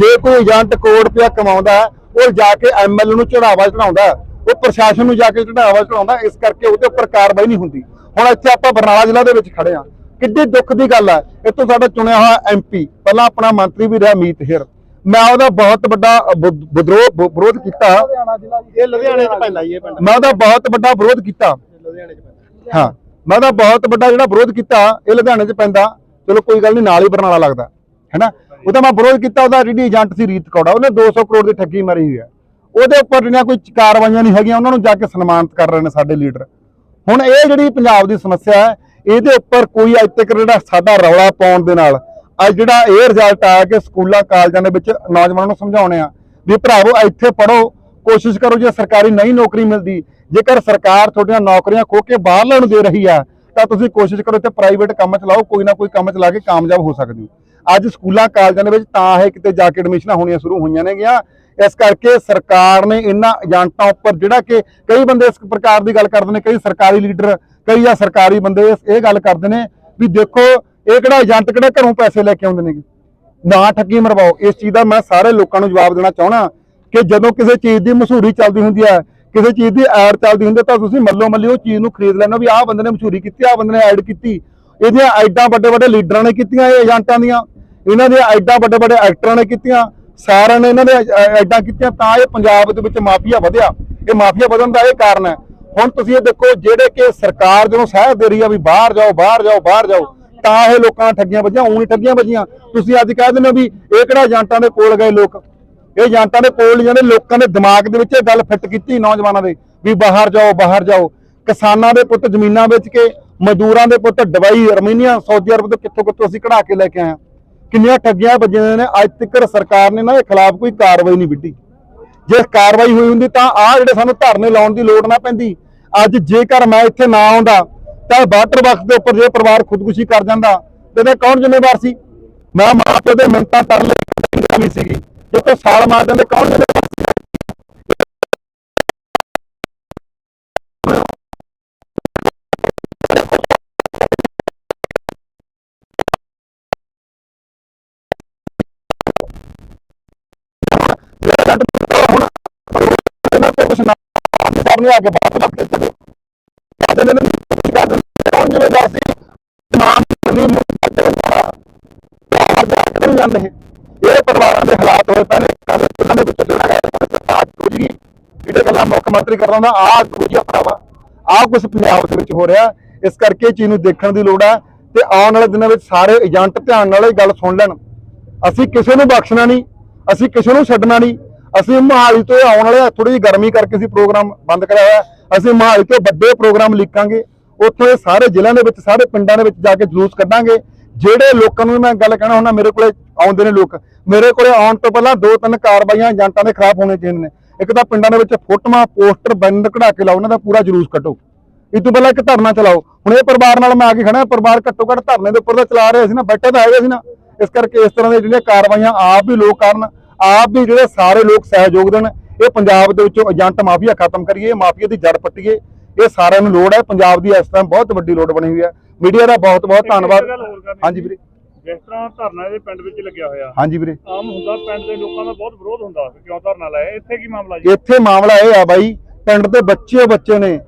ਜੇ ਕੋਈ ਏਜੰਟ ਕਰੋੜ ਰੁਪਇਆ ਕਮਾਉਂਦਾ ਉਹ ਜਾ ਕੇ ਐਮਐਲ ਨੂੰ ਚੜਾਵਾ ਚੜਾਉਂਦਾ ਉਹ ਪ੍ਰਸ਼ਾਸਨ ਨੂੰ ਜਾ ਕੇ ਚੜਾਵਾ ਚੜਾਉਂਦਾ ਇਸ ਕਰਕੇ ਉਹਦੇ ਉੱਪਰ ਕਾਰਵਾਈ ਨਹੀਂ ਹੁੰਦੀ। ਹੁਣ ਇੱਥੇ ਆਪਾਂ ਬਰਨਾਲਾ ਜ਼ਿਲ੍ਹਾ ਦੇ ਵਿੱਚ ਖੜੇ ਆ ਕਿੱਡੀ ਦੁੱਖ ਦੀ ਗੱਲ ਹੈ। ਇੱਥੋਂ ਸਾਡਾ ਚੁਣਿਆ ਹੋਇਆ ਐਮਪੀ ਪਹਿਲਾਂ ਆਪਣਾ ਮੰਤਰੀ ਵੀ ਰਿਹਾ ਮੀਤ ਹੇਰ। ਮੈਂ ਉਹਦਾ ਬਹੁਤ ਵੱਡਾ ਵਿਦਰੋਹ ਵਿਰੋਧ ਕੀਤਾ। ਲੁਧਿਆਣਾ ਜ਼ਿਲ੍ਹਾ ਜੀ ਇਹ ਲੁਧਿਆਣੇ 'ਚ ਪੈਂਦਾ ਜੀ ਇਹ ਪਿੰਡ। ਮੈਂ ਉਹਦਾ ਬਹੁਤ ਵੱਡਾ ਵਿਰੋਧ ਕੀਤਾ। ਲੁਧਿਆਣੇ 'ਚ ਪੈਂਦਾ। ਹਾਂ। ਮੈਂ ਉਹਦਾ ਬਹੁਤ ਵੱਡਾ ਜਿਹੜਾ ਵਿਰੋਧ ਕੀਤਾ ਇਹ ਲੁਧਿਆਣੇ 'ਚ ਪੈਂਦਾ। ਚਲੋ ਕੋਈ ਗੱਲ ਨਹੀਂ ਨਾਲ ਹੀ ਬਰਨਾਲਾ ਲੱਗਦਾ। ਹੈਨਾ ਉਹਦਾ ਮੈਂ ਵਿਰੋਧ ਕੀਤਾ, ਉਹਦਾ ਜਿਹੜੀ ਏਜੰਟ ਸੀ ਰੀਤ ਕੌੜਾ ਉਹਨੇ 200 ਕਰੋੜ ਦੀ ਠੱਗੀ ਮਾਰੀ ਹੋਈ ਹੈ ਉਹਦੇ ਉੱਪਰ ਜਿਹੜੀਆਂ ਕੋਈ ਕਾਰਵਾਈਆਂ ਨਹੀਂ ਹੈਗੀਆਂ, ਉਹਨਾਂ ਨੂੰ ਜਾ ਕੇ ਸਨਮਾਨਿਤ ਕਰ ਰਹੇ ਨੇ ਸਾਡੇ ਲੀਡਰ। ਹੁਣ ਇਹ ਜਿਹੜੀ ਪੰਜਾਬ ਦੀ ਸਮੱਸਿਆ ਹੈ, ਇਹਦੇ ਉੱਪਰ ਕੋਈ ਅੱਜ ਤੱਕ ਜਿਹੜਾ ਸਾਡਾ ਰੌਲਾ ਪਾਉਣ ਦੇ ਨਾਲ, ਅੱਜ ਜਿਹੜਾ ਇਹ ਰਿਜ਼ਲਟ ਆਇਆ ਕਿ ਸਕੂਲਾਂ, ਕਾਲਜਾਂ ਦੇ ਵਿੱਚ ਨੌਜਵਾਨਾਂ ਨੂੰ ਸਮਝਾਉਣੇ ਆ ਵੀ ਭਰਾਵੋ, ਇੱਥੇ ਪੜੋ ਕੋਸ਼ਿਸ਼ ਕਰੋ ਜੇ ਸਰਕਾਰੀ ਨਹੀਂ ਨੌਕਰੀ ਮਿਲਦੀ, ਜੇਕਰ ਸਰਕਾਰ ਤੁਹਾਡੀਆਂ ਨੌਕਰੀਆਂ ਖੋ ਕੇ ਬਾਹਰਲਿਆਂ ਨੂੰ ਦੇ ਰਹੀ ਆ, ਤਾਂ ਤੁਸੀਂ ਕੋਸ਼ਿਸ਼ ਕਰੋ ਤੇ ਪ੍ਰਾਈਵੇਟ ਕੰਮ ਚਲਾਓ, ਕੋਈ ਨਾ ਕੋਈ ਕੰਮ ਚਲਾ ਕੇ ਕਾਮਯਾਬ ਹੋ ਸਕਦੇ ਹੋ। ਅੱਜ ਸਕੂਲਾਂ, ਕਾਲਜਾਂ ਦੇ ਵਿੱਚ ਤਾਂ ਇਹ ਕਿਤੇ ਜਾ ਕੇ ਐਡਮਿਸ਼ਨਾਂ ਹੋਣੀਆਂ ਸ਼ੁਰੂ ਹੋਈਆਂ ਨੇਗੀਆਂ। ਇਸ ਕਰਕੇ ਸਰਕਾਰ ਨੇ ਇਹਨਾਂ ਏਜੰਟਾਂ ਉੱਪਰ ਜਿਹੜਾ ਕਿ ਕਈ ਬੰਦੇ ਇਸ ਪ੍ਰਕਾਰ ਦੀ ਗੱਲ ਕਰਦੇ ਨੇ, ਕਈ ਸਰਕਾਰੀ ਲੀਡਰ, ਕਈ ਜਾਂ ਸਰਕਾਰੀ ਬੰਦੇ ਇਹ ਗੱਲ ਕਰਦੇ ਨੇ ਵੀ ਦੇਖੋ, ਇਹ ਕਿਹੜਾ ਏਜੰਟ ਕਿਹੜਾ ਘਰੋਂ ਪੈਸੇ ਲੈ ਕੇ ਆਉਂਦੇ ਨੇ ਨਾ ਠੱਗੀ ਮਰਵਾਓ। ਇਸ ਚੀਜ਼ ਦਾ ਮੈਂ ਸਾਰੇ ਲੋਕਾਂ ਨੂੰ ਜਵਾਬ ਦੇਣਾ ਚਾਹਣਾ ਕਿ ਜਦੋਂ ਕਿਸੇ ਚੀਜ਼ ਦੀ ਮਸ਼ਹੂਰੀ ਚੱਲਦੀ ਹੁੰਦੀ ਹੈ, ਕਿਸੇ ਚੀਜ਼ ਦੀ ਐਡ ਚੱਲਦੀ ਹੁੰਦੀ ਹੈ, ਤਾਂ ਤੁਸੀਂ ਮੱਲੋ ਮੱਲੀ ਉਹ ਚੀਜ਼ ਨੂੰ ਖਰੀਦ ਲੈਣਾ ਵੀ ਆਹ ਬੰਦੇ ਨੇ ਮਸ਼ਹੂਰੀ ਕੀਤੀ, ਆਹ ਬੰਦੇ ਨੇ ਐਡ ਕੀਤੀ। ਇਹਦੀਆਂ ਐਡਾਂ ਵੱਡੇ ਵੱਡੇ ਲੀਡਰਾਂ ਨੇ ਕੀਤੀਆਂ, ਇਹ ਏਜੰਟਾਂ ਦੀਆਂ। ਇਹਨਾਂ ਦੀਆਂ ਐਡਾਂ ਵੱਡੇ ਵੱਡੇ ਐਕਟਰਾਂ ਨੇ ਕੀਤੀਆਂ, ਸਾਰਿਆਂ ਨੇ ਇਹਨਾਂ ਨੇ ਐ- ਐਡਾਂ ਕੀਤੀਆਂ ਤਾਂ ਇਹ ਪੰਜਾਬ ਦੇ ਵਿੱਚ ਮਾਫੀਆ ਵਧਿਆ। ਇਹ ਮਾਫੀਆ ਵਧਣ ਦਾ ਇਹ ਕਾਰਨ ਹੈ। ਹੁਣ ਤੁਸੀਂ ਇਹ ਦੇਖੋ, ਜਿਹੜੇ ਕਿ ਸਰਕਾਰ ਜਦੋਂ ਸਹਾਇਤਾ ਦੇ ਰਹੀ ਆ ਵੀ ਬਾਹਰ ਜਾਓ ਬਾਹਰ ਜਾਓ ਬਾਹਰ ਜਾਓ, ਤਾਂ ਇਹ ਲੋਕਾਂ ਨਾਲ ਠੱਗੀਆਂ ਵੱਜੀਆਂ, ਊਂ ਹੀ ਠੱਗੀਆਂ ਵੱਜੀਆਂ। ਤੁਸੀਂ ਅੱਜ ਕਹਿ ਦਿੰਦੇ ਹੋ ਵੀ ਇਹ ਕਿਹੜਾ ਏਜੰਟਾਂ ਦੇ ਕੋਲ ਗਏ ਲੋਕ? ਇਹ ਏਜੰਟਾਂ ਦੇ ਕੋਲ ਨਹੀਂ ਜਾਂਦੇ, ਲੋਕਾਂ ਦੇ ਦਿਮਾਗ ਦੇ ਵਿੱਚ ਇਹ ਗੱਲ ਫਿੱਟ ਕੀਤੀ ਨੌਜਵਾਨਾਂ ਦੇ ਵੀ ਬਾਹਰ ਜਾਓ ਬਾਹਰ ਜਾਓ। ਕਿਸਾਨਾਂ ਦੇ ਪੁੱਤ ਜ਼ਮੀਨਾਂ ਵੇਚ ਕੇ, ਮਜ਼ਦੂਰਾਂ ਦੇ ਪੁੱਤ ਦਵਾਈ ਅਰਮੀਨੀਆ, ਸਾਊਦੀ ਅਰਬ ਤੋਂ ਕਿੱਥੋਂ ਕਿੱਥੋਂ ਅਸੀਂ ਕਢਾ ਕੇ ਲੈ ਕੇ ਆਏ ਹਾਂ। ਕਿੰਨੀਆਂ ਠੱਗੀਆਂ ਵੱਜੀਆਂ ਨੇ, ਅੱਜ ਤੱਕ ਸਰਕਾਰ ਨੇ ਨਾ ਇਹ ਖਿਲਾਫ ਕੋਈ ਕਾਰਵਾਈ ਨਹੀਂ ਵਿੱਢੀ। ਜੇ ਕਾਰਵਾਈ ਹੋਈ ਹੁੰਦੀ ਤਾਂ ਆਹ ਜਿਹੜੇ ਸਾਨੂੰ ਧਰਨੇ ਲਾਉਣ ਦੀ ਲੋੜ ਨਾ ਪੈਂਦੀ। ਅੱਜ ਜੇਕਰ ਮੈਂ ਇੱਥੇ ਨਾ ਆਉਂਦਾ, ਤਾਂ ਵਾਟਰ ਬਾਕਸ ਦੇ ਉੱਪਰ ਜੇ ਪਰਿਵਾਰ ਖੁਦਕੁਸ਼ੀ ਕਰ ਜਾਂਦਾ, ਤੇ ਇਹਦਾ ਕੌਣ ਜ਼ਿੰਮੇਵਾਰ ਸੀ? ਮੈਂ ਮਾਂ ਪਿਓ ਦੇ ਮਿੰਤਾਂ ਤਰ ਲਈ ਨਹੀਂ ਸੀਗੀ। ਜੇ ਤੋਂ ਸਾਲ ਮਾਰ ਦਿੰਦੇ, ਕੌਣ ਜ਼ਿੰਮੇਵਾਰ ਸੀ ਤੇ ਕੁਛ ਨਾ ਕਰਨੇ ਆ ਕੇ ਬਾਤ ਬਾਤ ਕੇ ਚਲੋ ਕਹਿੰਦੇ ਨੇ ਕਰ ਦਿੰਦੇ ਕੌਣ ਜ਼ਿੰਮੇਵਾਰ ਸੀ ਮਾਂ ਨਹੀਂ ਮੁੱਕਦੇ ਨਹੀਂ ਜਾਂਦੇ। ਇਹ ਪਰਿਵਾਰਾਂ ਦੇ ਹਾਲਾਤ ਹੋਏ ਪਏ ਕਦੇ ਉਹਨਾਂ ਦੇ ਵਿੱਚ ਜਿਹੜਾ ਹੈ ਸਰਕਾਰ ਕੁਝ ਨਹੀਂ ਜਿਹੜੇ ਗੱਲਾਂ ਮੁੱਖ ਮੰਤਰੀ ਕਰ ਰਹਾ ਆਹ ਕੁਝ ਭਰਾਵਾ, ਆਹ ਕੁਝ ਪੰਜਾਬ ਦੇ ਵਿੱਚ ਹੋ ਰਿਹਾ। ਇਸ ਕਰਕੇ ਇਹ ਚੀਜ਼ ਨੂੰ ਦੇਖਣ ਦੀ ਲੋੜ ਹੈ ਤੇ ਆਉਣ ਵਾਲੇ ਦਿਨਾਂ ਵਿੱਚ ਸਾਰੇ ਏਜੰਟ ਧਿਆਨ ਨਾਲ ਇਹ ਗੱਲ ਸੁਣ ਲੈਣ। ਅਸੀਂ ਕਿਸੇ ਨੂੰ ਬਖਸ਼ਣਾ ਨਹੀਂ, ਅਸੀਂ ਕਿਸੇ ਨੂੰ ਛੱਡਣਾ ਨਹੀਂ। ਅਸੀਂ ਮਹਾਲੀ ਤੋਂ ਆਉਣ ਵਾਲੇ ਥੋੜੀ ਜਿਹੀ ਗਰਮੀ ਕਰਕੇ ਅਸੀਂ ਪ੍ਰੋਗਰਾਮ ਬੰਦ ਕਰਾਇਆ ਹੋਇਆ। ਅਸੀਂ ਮਹਾਲੀ ਤੋਂ ਵੱਡੇ ਪ੍ਰੋਗਰਾਮ ਲਿਖਾਂਗੇ। ਉੱਥੇ ਸਾਰੇ ਜ਼ਿਲ੍ਹਿਆਂ ਦੇ ਵਿੱਚ, ਸਾਰੇ ਪਿੰਡਾਂ ਦੇ ਵਿੱਚ ਜਾ ਕੇ ਜਲੂਸ ਕੱਢਾਂਗੇ। ਜਿਹੜੇ ਲੋਕਾਂ ਨੂੰ ਮੈਂ ਗੱਲ ਕਹਿਣਾ ਹੁੰਦਾ, ਮੇਰੇ ਕੋਲੇ ਆਉਂਦੇ ਨੇ ਲੋਕ। ਮੇਰੇ ਕੋਲੇ ਆਉਣ ਤੋਂ ਪਹਿਲਾਂ ਦੋ ਤਿੰਨ ਕਾਰਵਾਈਆਂ ਏਜੰਟਾਂ ਦੇ ਖਰਾਬ ਹੋਣੇ ਚਾਹੀਦੇ ਨੇ। ਇੱਕ ਤਾਂ ਪਿੰਡਾਂ ਦੇ ਵਿੱਚ ਫੋਟੋਆਂ, ਪੋਸਟਰ ਬੈਨਰ ਕਢਾ ਕੇ ਲਾਓ, ਉਹਨਾਂ ਦਾ ਪੂਰਾ ਜਲੂਸ ਕੱਢੋ। ਇਸ ਤੋਂ ਪਹਿਲਾਂ ਇੱਕ ਧਰਨਾ ਚਲਾਓ। ਹੁਣ ਇਹ ਪਰਿਵਾਰ ਨਾਲ ਮੈਂ ਆ ਕੇ ਖੜਾ ਪਰਿਵਾਰ ਘੱਟੋ ਘੱਟ ਧਰਨੇ ਦੇ ਉੱਪਰ ਤਾਂ ਚਲਾ ਰਿਹਾ ਸੀ ਨਾ, ਬੈਠੇ ਤਾਂ ਹੈਗੇ ਸੀ ਨਾ। ਇਸ ਕਰਕੇ ਇਸ ਤਰ੍ਹਾਂ ਦੇ ਜਿਹੜੀਆਂ ਕਾਰਵਾਈਆਂ ਆਪ ਵੀ ਲੋਕ ਕਰਨ ਆਪ ਵੀ ਜਿਹੜੇ ਸਾਰੇ ਲੋਕ ਸਹਿਯੋਗ ਦੇਣ ਇਹ ਪੰਜਾਬ ਦੇ ਵਿੱਚੋਂ ਏਜੰਟ ਮਾਫੀਆ ਖਤਮ ਕਰੀਏ ਮਾਫੀਆ ਦੀ ਜੜ ਪੱਟੀਏ ਇਹ ਸਾਰਿਆਂ ਨੂੰ ਲੋੜ ਹੈ ਪੰਜਾਬ ਦੀ ਇਸ ਟਾਈਮ ਬਹੁਤ ਵੱਡੀ ਲੋੜ ਬਣੀ ਹੋਈ ਹੈ। ਮੀਡੀਆ ਦਾ ਬਹੁਤ ਬਹੁਤ ਧੰਨਵਾਦ। ਹਾਂਜੀ ਵੀਰੇ। ਜਿਸ ਤਰ੍ਹਾਂ ਧਰਨਾ ਇਹਦੇ ਪਿੰਡ ਵਿੱਚ ਲੱਗਿਆ ਹੋਇਆ। ਹਾਂਜੀ ਵੀਰੇ। ਆਮ ਹੁੰਦਾ ਪਿੰਡ ਦੇ ਲੋਕਾਂ ਦਾ ਬਹੁਤ ਵਿਰੋਧ ਹੁੰਦਾ ਕਿਉਂ ਧਰਨਾ ਲਾਇਆ? ਇੱਥੇ ਕੀ ਮਾਮਲਾ ਜੀ? ਇੱਥੇ ਮਾਮਲਾ ਇਹ ਆ ਬਾਈ ਪਿੰਡ ਦੇ ਬੱਚੇ ਬੱਚੇ ਨੇ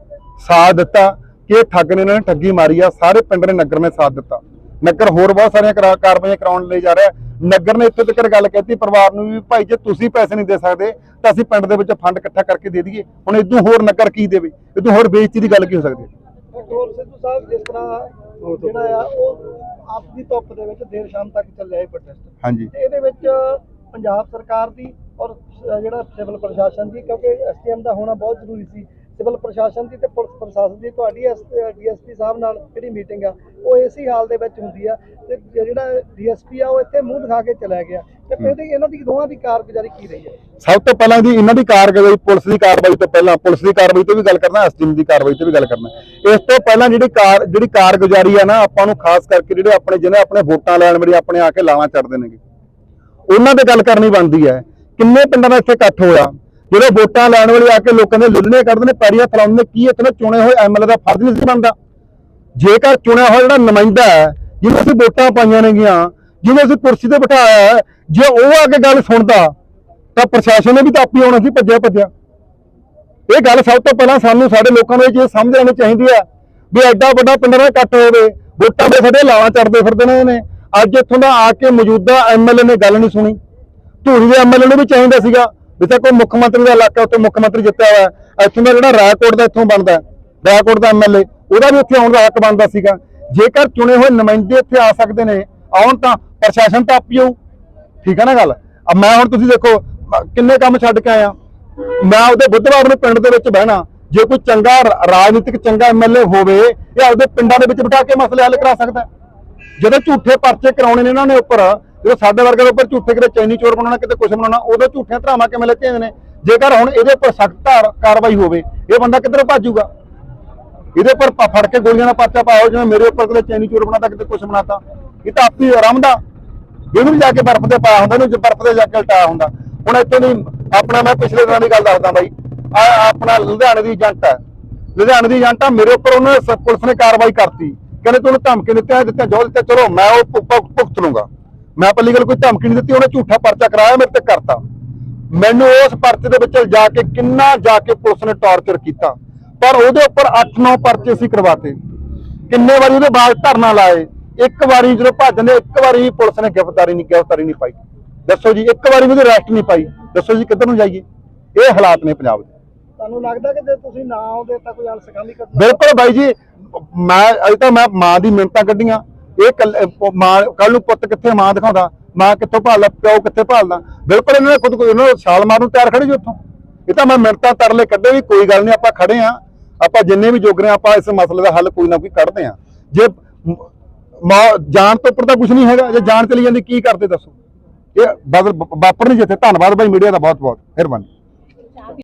ਸਾਥ ਦਿੱਤਾ ਕਿ ਠੱਗ ਨੇ ਇਹਨਾਂ ਨੇ ਠੱਗੀ ਮਾਰੀ ਆ ਸਾਰੇ ਪਿੰਡ ਨੇ ਨਗਰ ਨੇ ਸਾਥ ਦਿੱਤਾ। ਨਗਰ ਹੋਰ ਬਹੁਤ ਸਾਰੀਆਂ ਕਰਾ- ਕਾਰਵਾਈਆਂ ਕਰਾਉਣ ਲਈ ਜਾ ਰਿਹਾ। ਨਗਰ ਨੇ ਇੱਥੇ ਤੱਕ ਗੱਲ ਕਹਿਤੀ ਪਰਿਵਾਰ ਨੂੰ ਵੀ ਭਾਈ ਜੇ ਤੁਸੀਂ ਪੈਸੇ ਨਹੀਂ ਦੇ ਸਕਦੇ ਤਾਂ ਅਸੀਂ ਪਿੰਡ ਦੇ ਵਿੱਚ ਫੰਡ ਇਕੱਠਾ ਕਰਕੇ ਦੇ ਦਈਏ। ਹੁਣ ਇਦੋਂ ਹੋਰ ਨਗਰ ਕੀ ਦੇਵੇ? ਇਦੋਂ ਹੋਰ ਬੇਇੱਜ਼ਤੀ ਦੀ ਗੱਲ ਕੀ ਹੋ ਸਕਦੀ ਹੈ? ਹੋਰ ਸਿੱਧੂ ਸਾਹਿਬ ਜਿਸ ਤਰ੍ਹਾਂ ਜਿਹੜਾ ਆ ਉਹ ਆਪਦੀ ਧੁੱਪ ਦੇ ਵਿੱਚ ਦੇਰ ਸ਼ਾਮ ਤੱਕ ਚੱਲਿਆ ਇਹ ਪ੍ਰੋਟੈਸਟ ਹਾਂਜੀ। ਤੇ ਇਹਦੇ ਵਿੱਚ ਪੰਜਾਬ ਸਰਕਾਰ ਦੀ ਔਰ ਜਿਹੜਾ ਸਿਵਲ ਪ੍ਰਸ਼ਾਸਨ ਦੀ ਕਿਉਂਕਿ ਐਸਟੀਐਮ ਦਾ ਹੋਣਾ ਬਹੁਤ ਜ਼ਰੂਰੀ ਸੀ। ਸਿਵਲ ਪ੍ਰਸ਼ਾਸਨ ਦੀ ਤੇ ਪੁਲਿਸ ਪ੍ਰਸ਼ਾਸਨ ਦੀ, ਤੁਹਾਡੀ ਡੀਐਸਪੀ ਸਾਹਿਬ ਨਾਲ ਜਿਹੜੀ ਮੀਟਿੰਗ ਆ, ਉਹ ਇਸੇ ਹਾਲ ਦੇ ਵਿੱਚ ਹੁੰਦੀ ਆ। ਤੇ ਜਿਹੜਾ ਡੀਐਸਪੀ ਆ, ਉਹ ਇੱਥੇ ਮੂੰਹ ਦਿਖਾ ਕੇ ਚਲਾ ਗਿਆ। ਤੇ ਇਹਦੀ, ਇਹਨਾਂ ਦੀ ਦੋਵਾਂ ਦੀ ਕਾਰਗੁਜ਼ਾਰੀ ਕੀ ਰਹੀ ਹੈ? ਸਭ ਤੋਂ ਪਹਿਲਾਂ ਦੀ ਇਹਨਾਂ ਦੀ ਕਾਰਵਾਈ ਪੁਲਿਸ ਦੀ ਕਾਰਵਾਈ ਤੋਂ ਪਹਿਲਾਂ, ਪੁਲਿਸ ਦੀ ਕਾਰਵਾਈ ਤੋਂ ਵੀ ਗੱਲ ਕਰਨਾ ਐਸਟੀਮ ਦੀ ਕਾਰਵਾਈ ਤੋਂ ਵੀ ਗੱਲ ਕਰਨਾ। ਇਸ ਤੋਂ ਪਹਿਲਾਂ ਜਿਹੜੀ ਕਾਰ, ਜਿਹੜੀ ਕਾਰਗੁਜ਼ਾਰੀ ਆ ਨਾ, ਆਪਾਂ ਨੂੰ ਖਾਸ ਕਰਕੇ ਜਿਹੜੇ ਆਪਣੇ, ਜਿਹਨੇ ਆਪਣੇ ਵੋਟਾਂ ਲੈਣ ਵੇਲੇ ਆਪਣੇ ਆ ਕੇ ਲਾਵਾਂ ਚੜਦੇ ਨੇਗੇ। ਉਹਨਾਂ ਤੇ ਗੱਲ ਕਰਨੀ ਬਣਦੀ ਹੈ, ਕਿੰਨੇ ਪਿੰਡਾਂ ਦਾ ਇੱਥੇ ਇਕੱਠ ਹੋਇਆ? ਜਿਹੜੇ ਵੋਟਾਂ ਲੈਣ ਵਾਲੇ ਆ ਕੇ ਲੋਕਾਂ ਦੇ ਲੁੱਲਣੇ ਕੱਢਦੇ ਨੇ, ਪੈਰੀਆਂ ਫਲਾਉਂਦੇ ਨੇ, ਕੀ ਇਤਨੇ ਚੁਣੇ ਹੋਏ ਐਮਐਲਏ ਦਾ ਫਰਜ਼ ਨਹੀਂ ਸੀ ਬਣਦਾ? ਜੇਕਰ ਚੁਣਿਆ ਹੋਇਆ ਜਿਹੜਾ ਨੁਮਾਇੰਦਾ ਹੈ, ਜਿਹਨੂੰ ਅਸੀਂ ਵੋਟਾਂ ਪਾਈਆਂ ਨੇਗੀਆਂ ਜਿਹਨੂੰ ਅਸੀਂ ਕੁਰਸੀ ਤੇ ਬਿਠਾਇਆ ਜੇ ਉਹ ਆ ਕੇ ਗੱਲ ਸੁਣਦਾ, ਤਾਂ ਪ੍ਰਸ਼ਾਸਨ ਨੇ ਵੀ ਤਾਂ ਆਪੀ ਆਉਣਾ ਸੀ ਭੱਜਿਆ ਭੱਜਿਆ। ਇਹ ਗੱਲ ਸਭ ਤੋਂ ਪਹਿਲਾਂ ਸਾਨੂੰ ਸਾਡੇ ਲੋਕਾਂ ਨੂੰ ਇਹ ਚੀਜ਼ ਸਮਝ ਲੈਣੀ ਚਾਹੀਦੀ ਹੈ ਵੀ ਐਡਾ ਵੱਡਾ ਪਿੰਡ ਦਾ ਇਕੱਠ ਹੋਵੇ, ਵੋਟਾਂ ਦੇ ਸਾਡੇ ਲਾਵਾਂ ਚੜਦੇ ਫਿਰਦੇ ਨੇ ਇਹਨੇ। ਅੱਜ ਇੱਥੋਂ ਦਾ ਆ ਕੇ ਮੌਜੂਦਾ ਐਮਐਲਏ ਨੇ ਗੱਲ ਨਹੀਂ ਸੁਣੀ। ਧੂਰੀ ਦੇ ਐਮਐਲਏ ਨੂੰ ਵੀ ਚਾਹੀਦਾ ਸੀਗਾ। ਜਿੱਥੇ ਕੋਈ ਮੁੱਖ ਮੰਤਰੀ ਦਾ ਇਲਾਕਾ, ਉੱਥੇ ਮੁੱਖ ਮੰਤਰੀ ਜਿੱਤਿਆ ਹੋਇਆ ਇੱਥੋਂ ਦਾ ਜਿਹੜਾ ਰਾਏਕੋਟ ਦਾ ਇੱਥੋਂ ਬਣਦਾ ਰਾਏਕੋਟ ਦਾ ਐਮਐਲਏ ਉਹਦਾ ਵੀ ਉੱਥੇ ਆਉਣ ਦਾ ਹੱਕ ਬਣਦਾ ਸੀਗਾ। ਜੇਕਰ ਚੁਣੇ ਹੋਏ ਨੁਮਾਇੰਦੇ ਇੱਥੇ ਆ ਸਕਦੇ ਨੇ, ਆਉਣ ਤਾਂ ਪ੍ਰਸ਼ਾਸਨ ਤਾਂ ਆਪੀ ਆਊ। ਠੀਕ ਹੈ ਨਾ ਗੱਲ? ਮੈਂ ਹੁਣ ਤੁਸੀਂ ਦੇਖੋ ਕਿੰਨੇ ਕੰਮ ਛੱਡ ਕੇ ਆਇਆ। ਮੈਂ ਉਹਦੇ ਬੁੱਧਵਾਰ ਨੂੰ ਪਿੰਡ ਦੇ ਵਿੱਚ ਬਹਿਣਾ, ਜੇ ਕੋਈ ਚੰਗਾ ਰਾਜਨੀਤਿਕ ਚੰਗਾ ਐਮਐਲਏ ਹੋਵੇ, ਇਹ ਆਪਦੇ ਪਿੰਡਾਂ ਦੇ ਵਿੱਚ ਬਿਠਾ ਕੇ ਮਸਲੇ ਹੱਲ ਕਰਾ ਸਕਦਾ ਜਦੋਂ ਝੂਠੇ ਪਰਚੇ ਕਰਾਉਣੇ ਨੇ ਇਹਨਾਂ ਨੇ ਉੱਪਰ, ਜਦੋਂ ਸਾਡੇ ਵਰਗੇ ਦੇ ਉੱਪਰ ਝੂਠੇ ਕਿਤੇ ਚੈਨੀ ਚੋਰ ਬਣਾਉਣਾ, ਕਿਤੇ ਕੁਝ ਬਣਾਉਣਾ, ਉਦੋਂ ਝੂਠੀਆਂ ਧਰਾਵਾਂ ਕਿਵੇਂ ਲੈਤੇ ਨੇ? ਜੇਕਰ ਹੁਣ ਇਹਦੇ ਉੱਪਰ ਸਖਤ ਕਾਰਵਾਈ ਹੋਵੇ, ਇਹ ਬੰਦਾ ਕਿੱਧਰੋਂ ਭੱਜੂਗਾ? ਇਹਦੇ ਉੱਪਰ ਫੜ ਕੇ ਗੋਲੀਆਂ ਦਾ ਪਰਚਾ ਪਾਓ ਜਿਵੇਂ ਮੇਰੇ ਉੱਪਰ ਕਿਤੇ ਚੈਨੀ ਚੋਰ ਬਣਾਤਾ, ਕਿਤੇ ਕੁਝ ਬਣਾਤਾ। ਇਹ ਤਾਂ ਆਪੀ ਆਰਾਮ ਦਾ। ਇਹਨੂੰ ਵੀ ਜਾ ਕੇ ਬਰਫ਼ ਤੇ ਪਾਇਆ ਹੁੰਦਾ, ਇਹਨੂੰ ਬਰਫ਼ ਤੇ ਜਾ ਕੇ ਲਟਾਇਆ ਹੁੰਦਾ। ਹੁਣ ਇੱਥੋਂ ਦੀ ਆਪਣਾ ਮੈਂ ਪਿਛਲੇ ਦਿਨਾਂ ਦੀ ਗੱਲ ਦੱਸਦਾ ਬਾਈ, ਆ ਆਪਣਾ ਲੁਧਿਆਣੇ ਦੀ ਏਜੰਟ ਹੈ। ਲੁਧਿਆਣੇ ਦੀ ਏਜੰਟ ਆ, ਮੇਰੇ ਉੱਪਰ ਉਹਨੇ ਪੁਲਿਸ ਨੇ ਕਾਰਵਾਈ ਕਰਤੀ। ਕਹਿੰਦੇ ਤੂੰ ਉਹਨੂੰ ਧਮਕੀ ਦਿੱਤੀਆਂ ਦਿੱਤੀਆਂ ਜੋ ਦਿੱਤੇ ਚਲੋ ਮੈਂ ਉਹ ਭੁਗਤ ਲੂੰਗਾ ਮੈਂ ਪਹਿਲੀ ਗੱਲ ਕੋਈ ਧਮਕੀ ਨਹੀਂ ਦਿੱਤੀ, ਉਹਨੇ ਝੂਠਾ ਪਰਚਾ ਕਰਾਇਆ, ਮੇਰੇ ਤੇ ਕਰਤਾ। ਮੈਨੂੰ ਉਸ ਪਰਚੇ ਦੇ ਵਿੱਚ ਜਾ ਕੇ ਕਿੰਨਾ ਜਾ ਕੇ ਪੁਲਿਸ ਨੇ ਟਾਰਚਰ ਕੀਤਾ। ਪਰ ਉਹਦੇ ਉੱਪਰ 8-9 ਪਰਚੇ ਸੀ ਕਰਵਾਤੇ। ਕਿੰਨੇ ਵਾਰੀ ਉਹਦੇ ਬਾਅਦ ਧਰਨਾ ਲਾਏ। ਇੱਕ ਵਾਰੀ ਜਦੋਂ ਭੱਜਦੇ, ਇੱਕ ਵਾਰੀ ਪੁਲਿਸ ਨੇ ਗ੍ਰਿਫਤਾਰੀ ਨਹੀਂ ਗ੍ਰਿਫਤਾਰੀ ਨਹੀਂ ਪਾਈ। ਦੱਸੋ ਜੀ, ਇੱਕ ਵਾਰੀ ਵੀ ਉਹਦੀ ਅਰੈਸਟ ਨਹੀਂ ਪਾਈ। ਦੱਸੋ ਜੀ, ਕਿੱਧਰ ਨੂੰ ਜਾਈਏ? ਇਹ ਹਾਲਾਤ ਨੇ ਪੰਜਾਬ ਦੇ। ਤੁਹਾਨੂੰ ਲੱਗਦਾ ਕਿ ਜੇ ਤੁਸੀਂ ਨਾ ਆਉਂਦੇ ਤਾਂ ਕੋਈ ਅਣਸਖਾਮੀ ਘਟਨਾ ਬਿਲਕੁਲ ਬਾਈ ਜੀ ਮੈਂ ਅਜੇ ਤਾਂ ਮੈਂ ਮਾਂ ਦੀ ਮਿੰਤਾਂ ਕੱਢੀਆਂ। ਇਹ ਕੱਲ- ਮਾਂ ਕੱਲ ਨੂੰ ਪੁੱਤ ਕਿੱਥੇ ਮਾਂ ਦਿਖਾਉਂਦਾ? ਮਾਂ ਕਿੱਥੋਂ ਭਾਲਦਾ ਪਿਓ ਕਿੱਥੇ ਭਾਲਦਾ? ਬਿਲਕੁਲ ਇਹਨਾਂ ਨੇ ਖੁਦ ਕੋਈ ਉਹਨਾਂ ਨੂੰ ਛਾਲ ਮਾਰਨ ਤਿਆਰ ਖੜੇ ਜੀ ਉੱਥੋਂ। ਇਹ ਤਾਂ ਮੈਂ ਮਿੰਤਾਂ ਤਰਲੇ ਕੱਢੇ ਵੀ ਕੋਈ ਗੱਲ ਨਹੀਂ ਆਪਾਂ ਖੜੇ ਆ ਆਪਾਂ ਜਿੰਨੇ ਵੀ ਜੋਗਰੇ ਹਾਂ, ਆਪਾਂ ਇਸ ਮਸਲੇ ਦਾ ਹੱਲ ਕੋਈ ਨਾ ਕੋਈ ਕੱਢਦੇ ਆ ਜੇ ਮ- ਮੌ- ਤੋਂ ਉੱਪਰ ਤਾਂ ਕੁਝ ਨਹੀਂ ਹੈਗਾ। ਜੇ ਜਾਣ ਚਲੀ ਜਾਂਦੀ ਕੀ ਕਰਦੇ ਦੱਸੋ? ਇਹ ਬਦਲ ਵਾਪਰ ਨਹੀਂ ਜਿੱਥੇ। ਧੰਨਵਾਦ ਬਾਈ ਮੀਡੀਆ ਦਾ ਬਹੁਤ ਬਹੁਤ ਮਿਹਰਬਾਨੀ।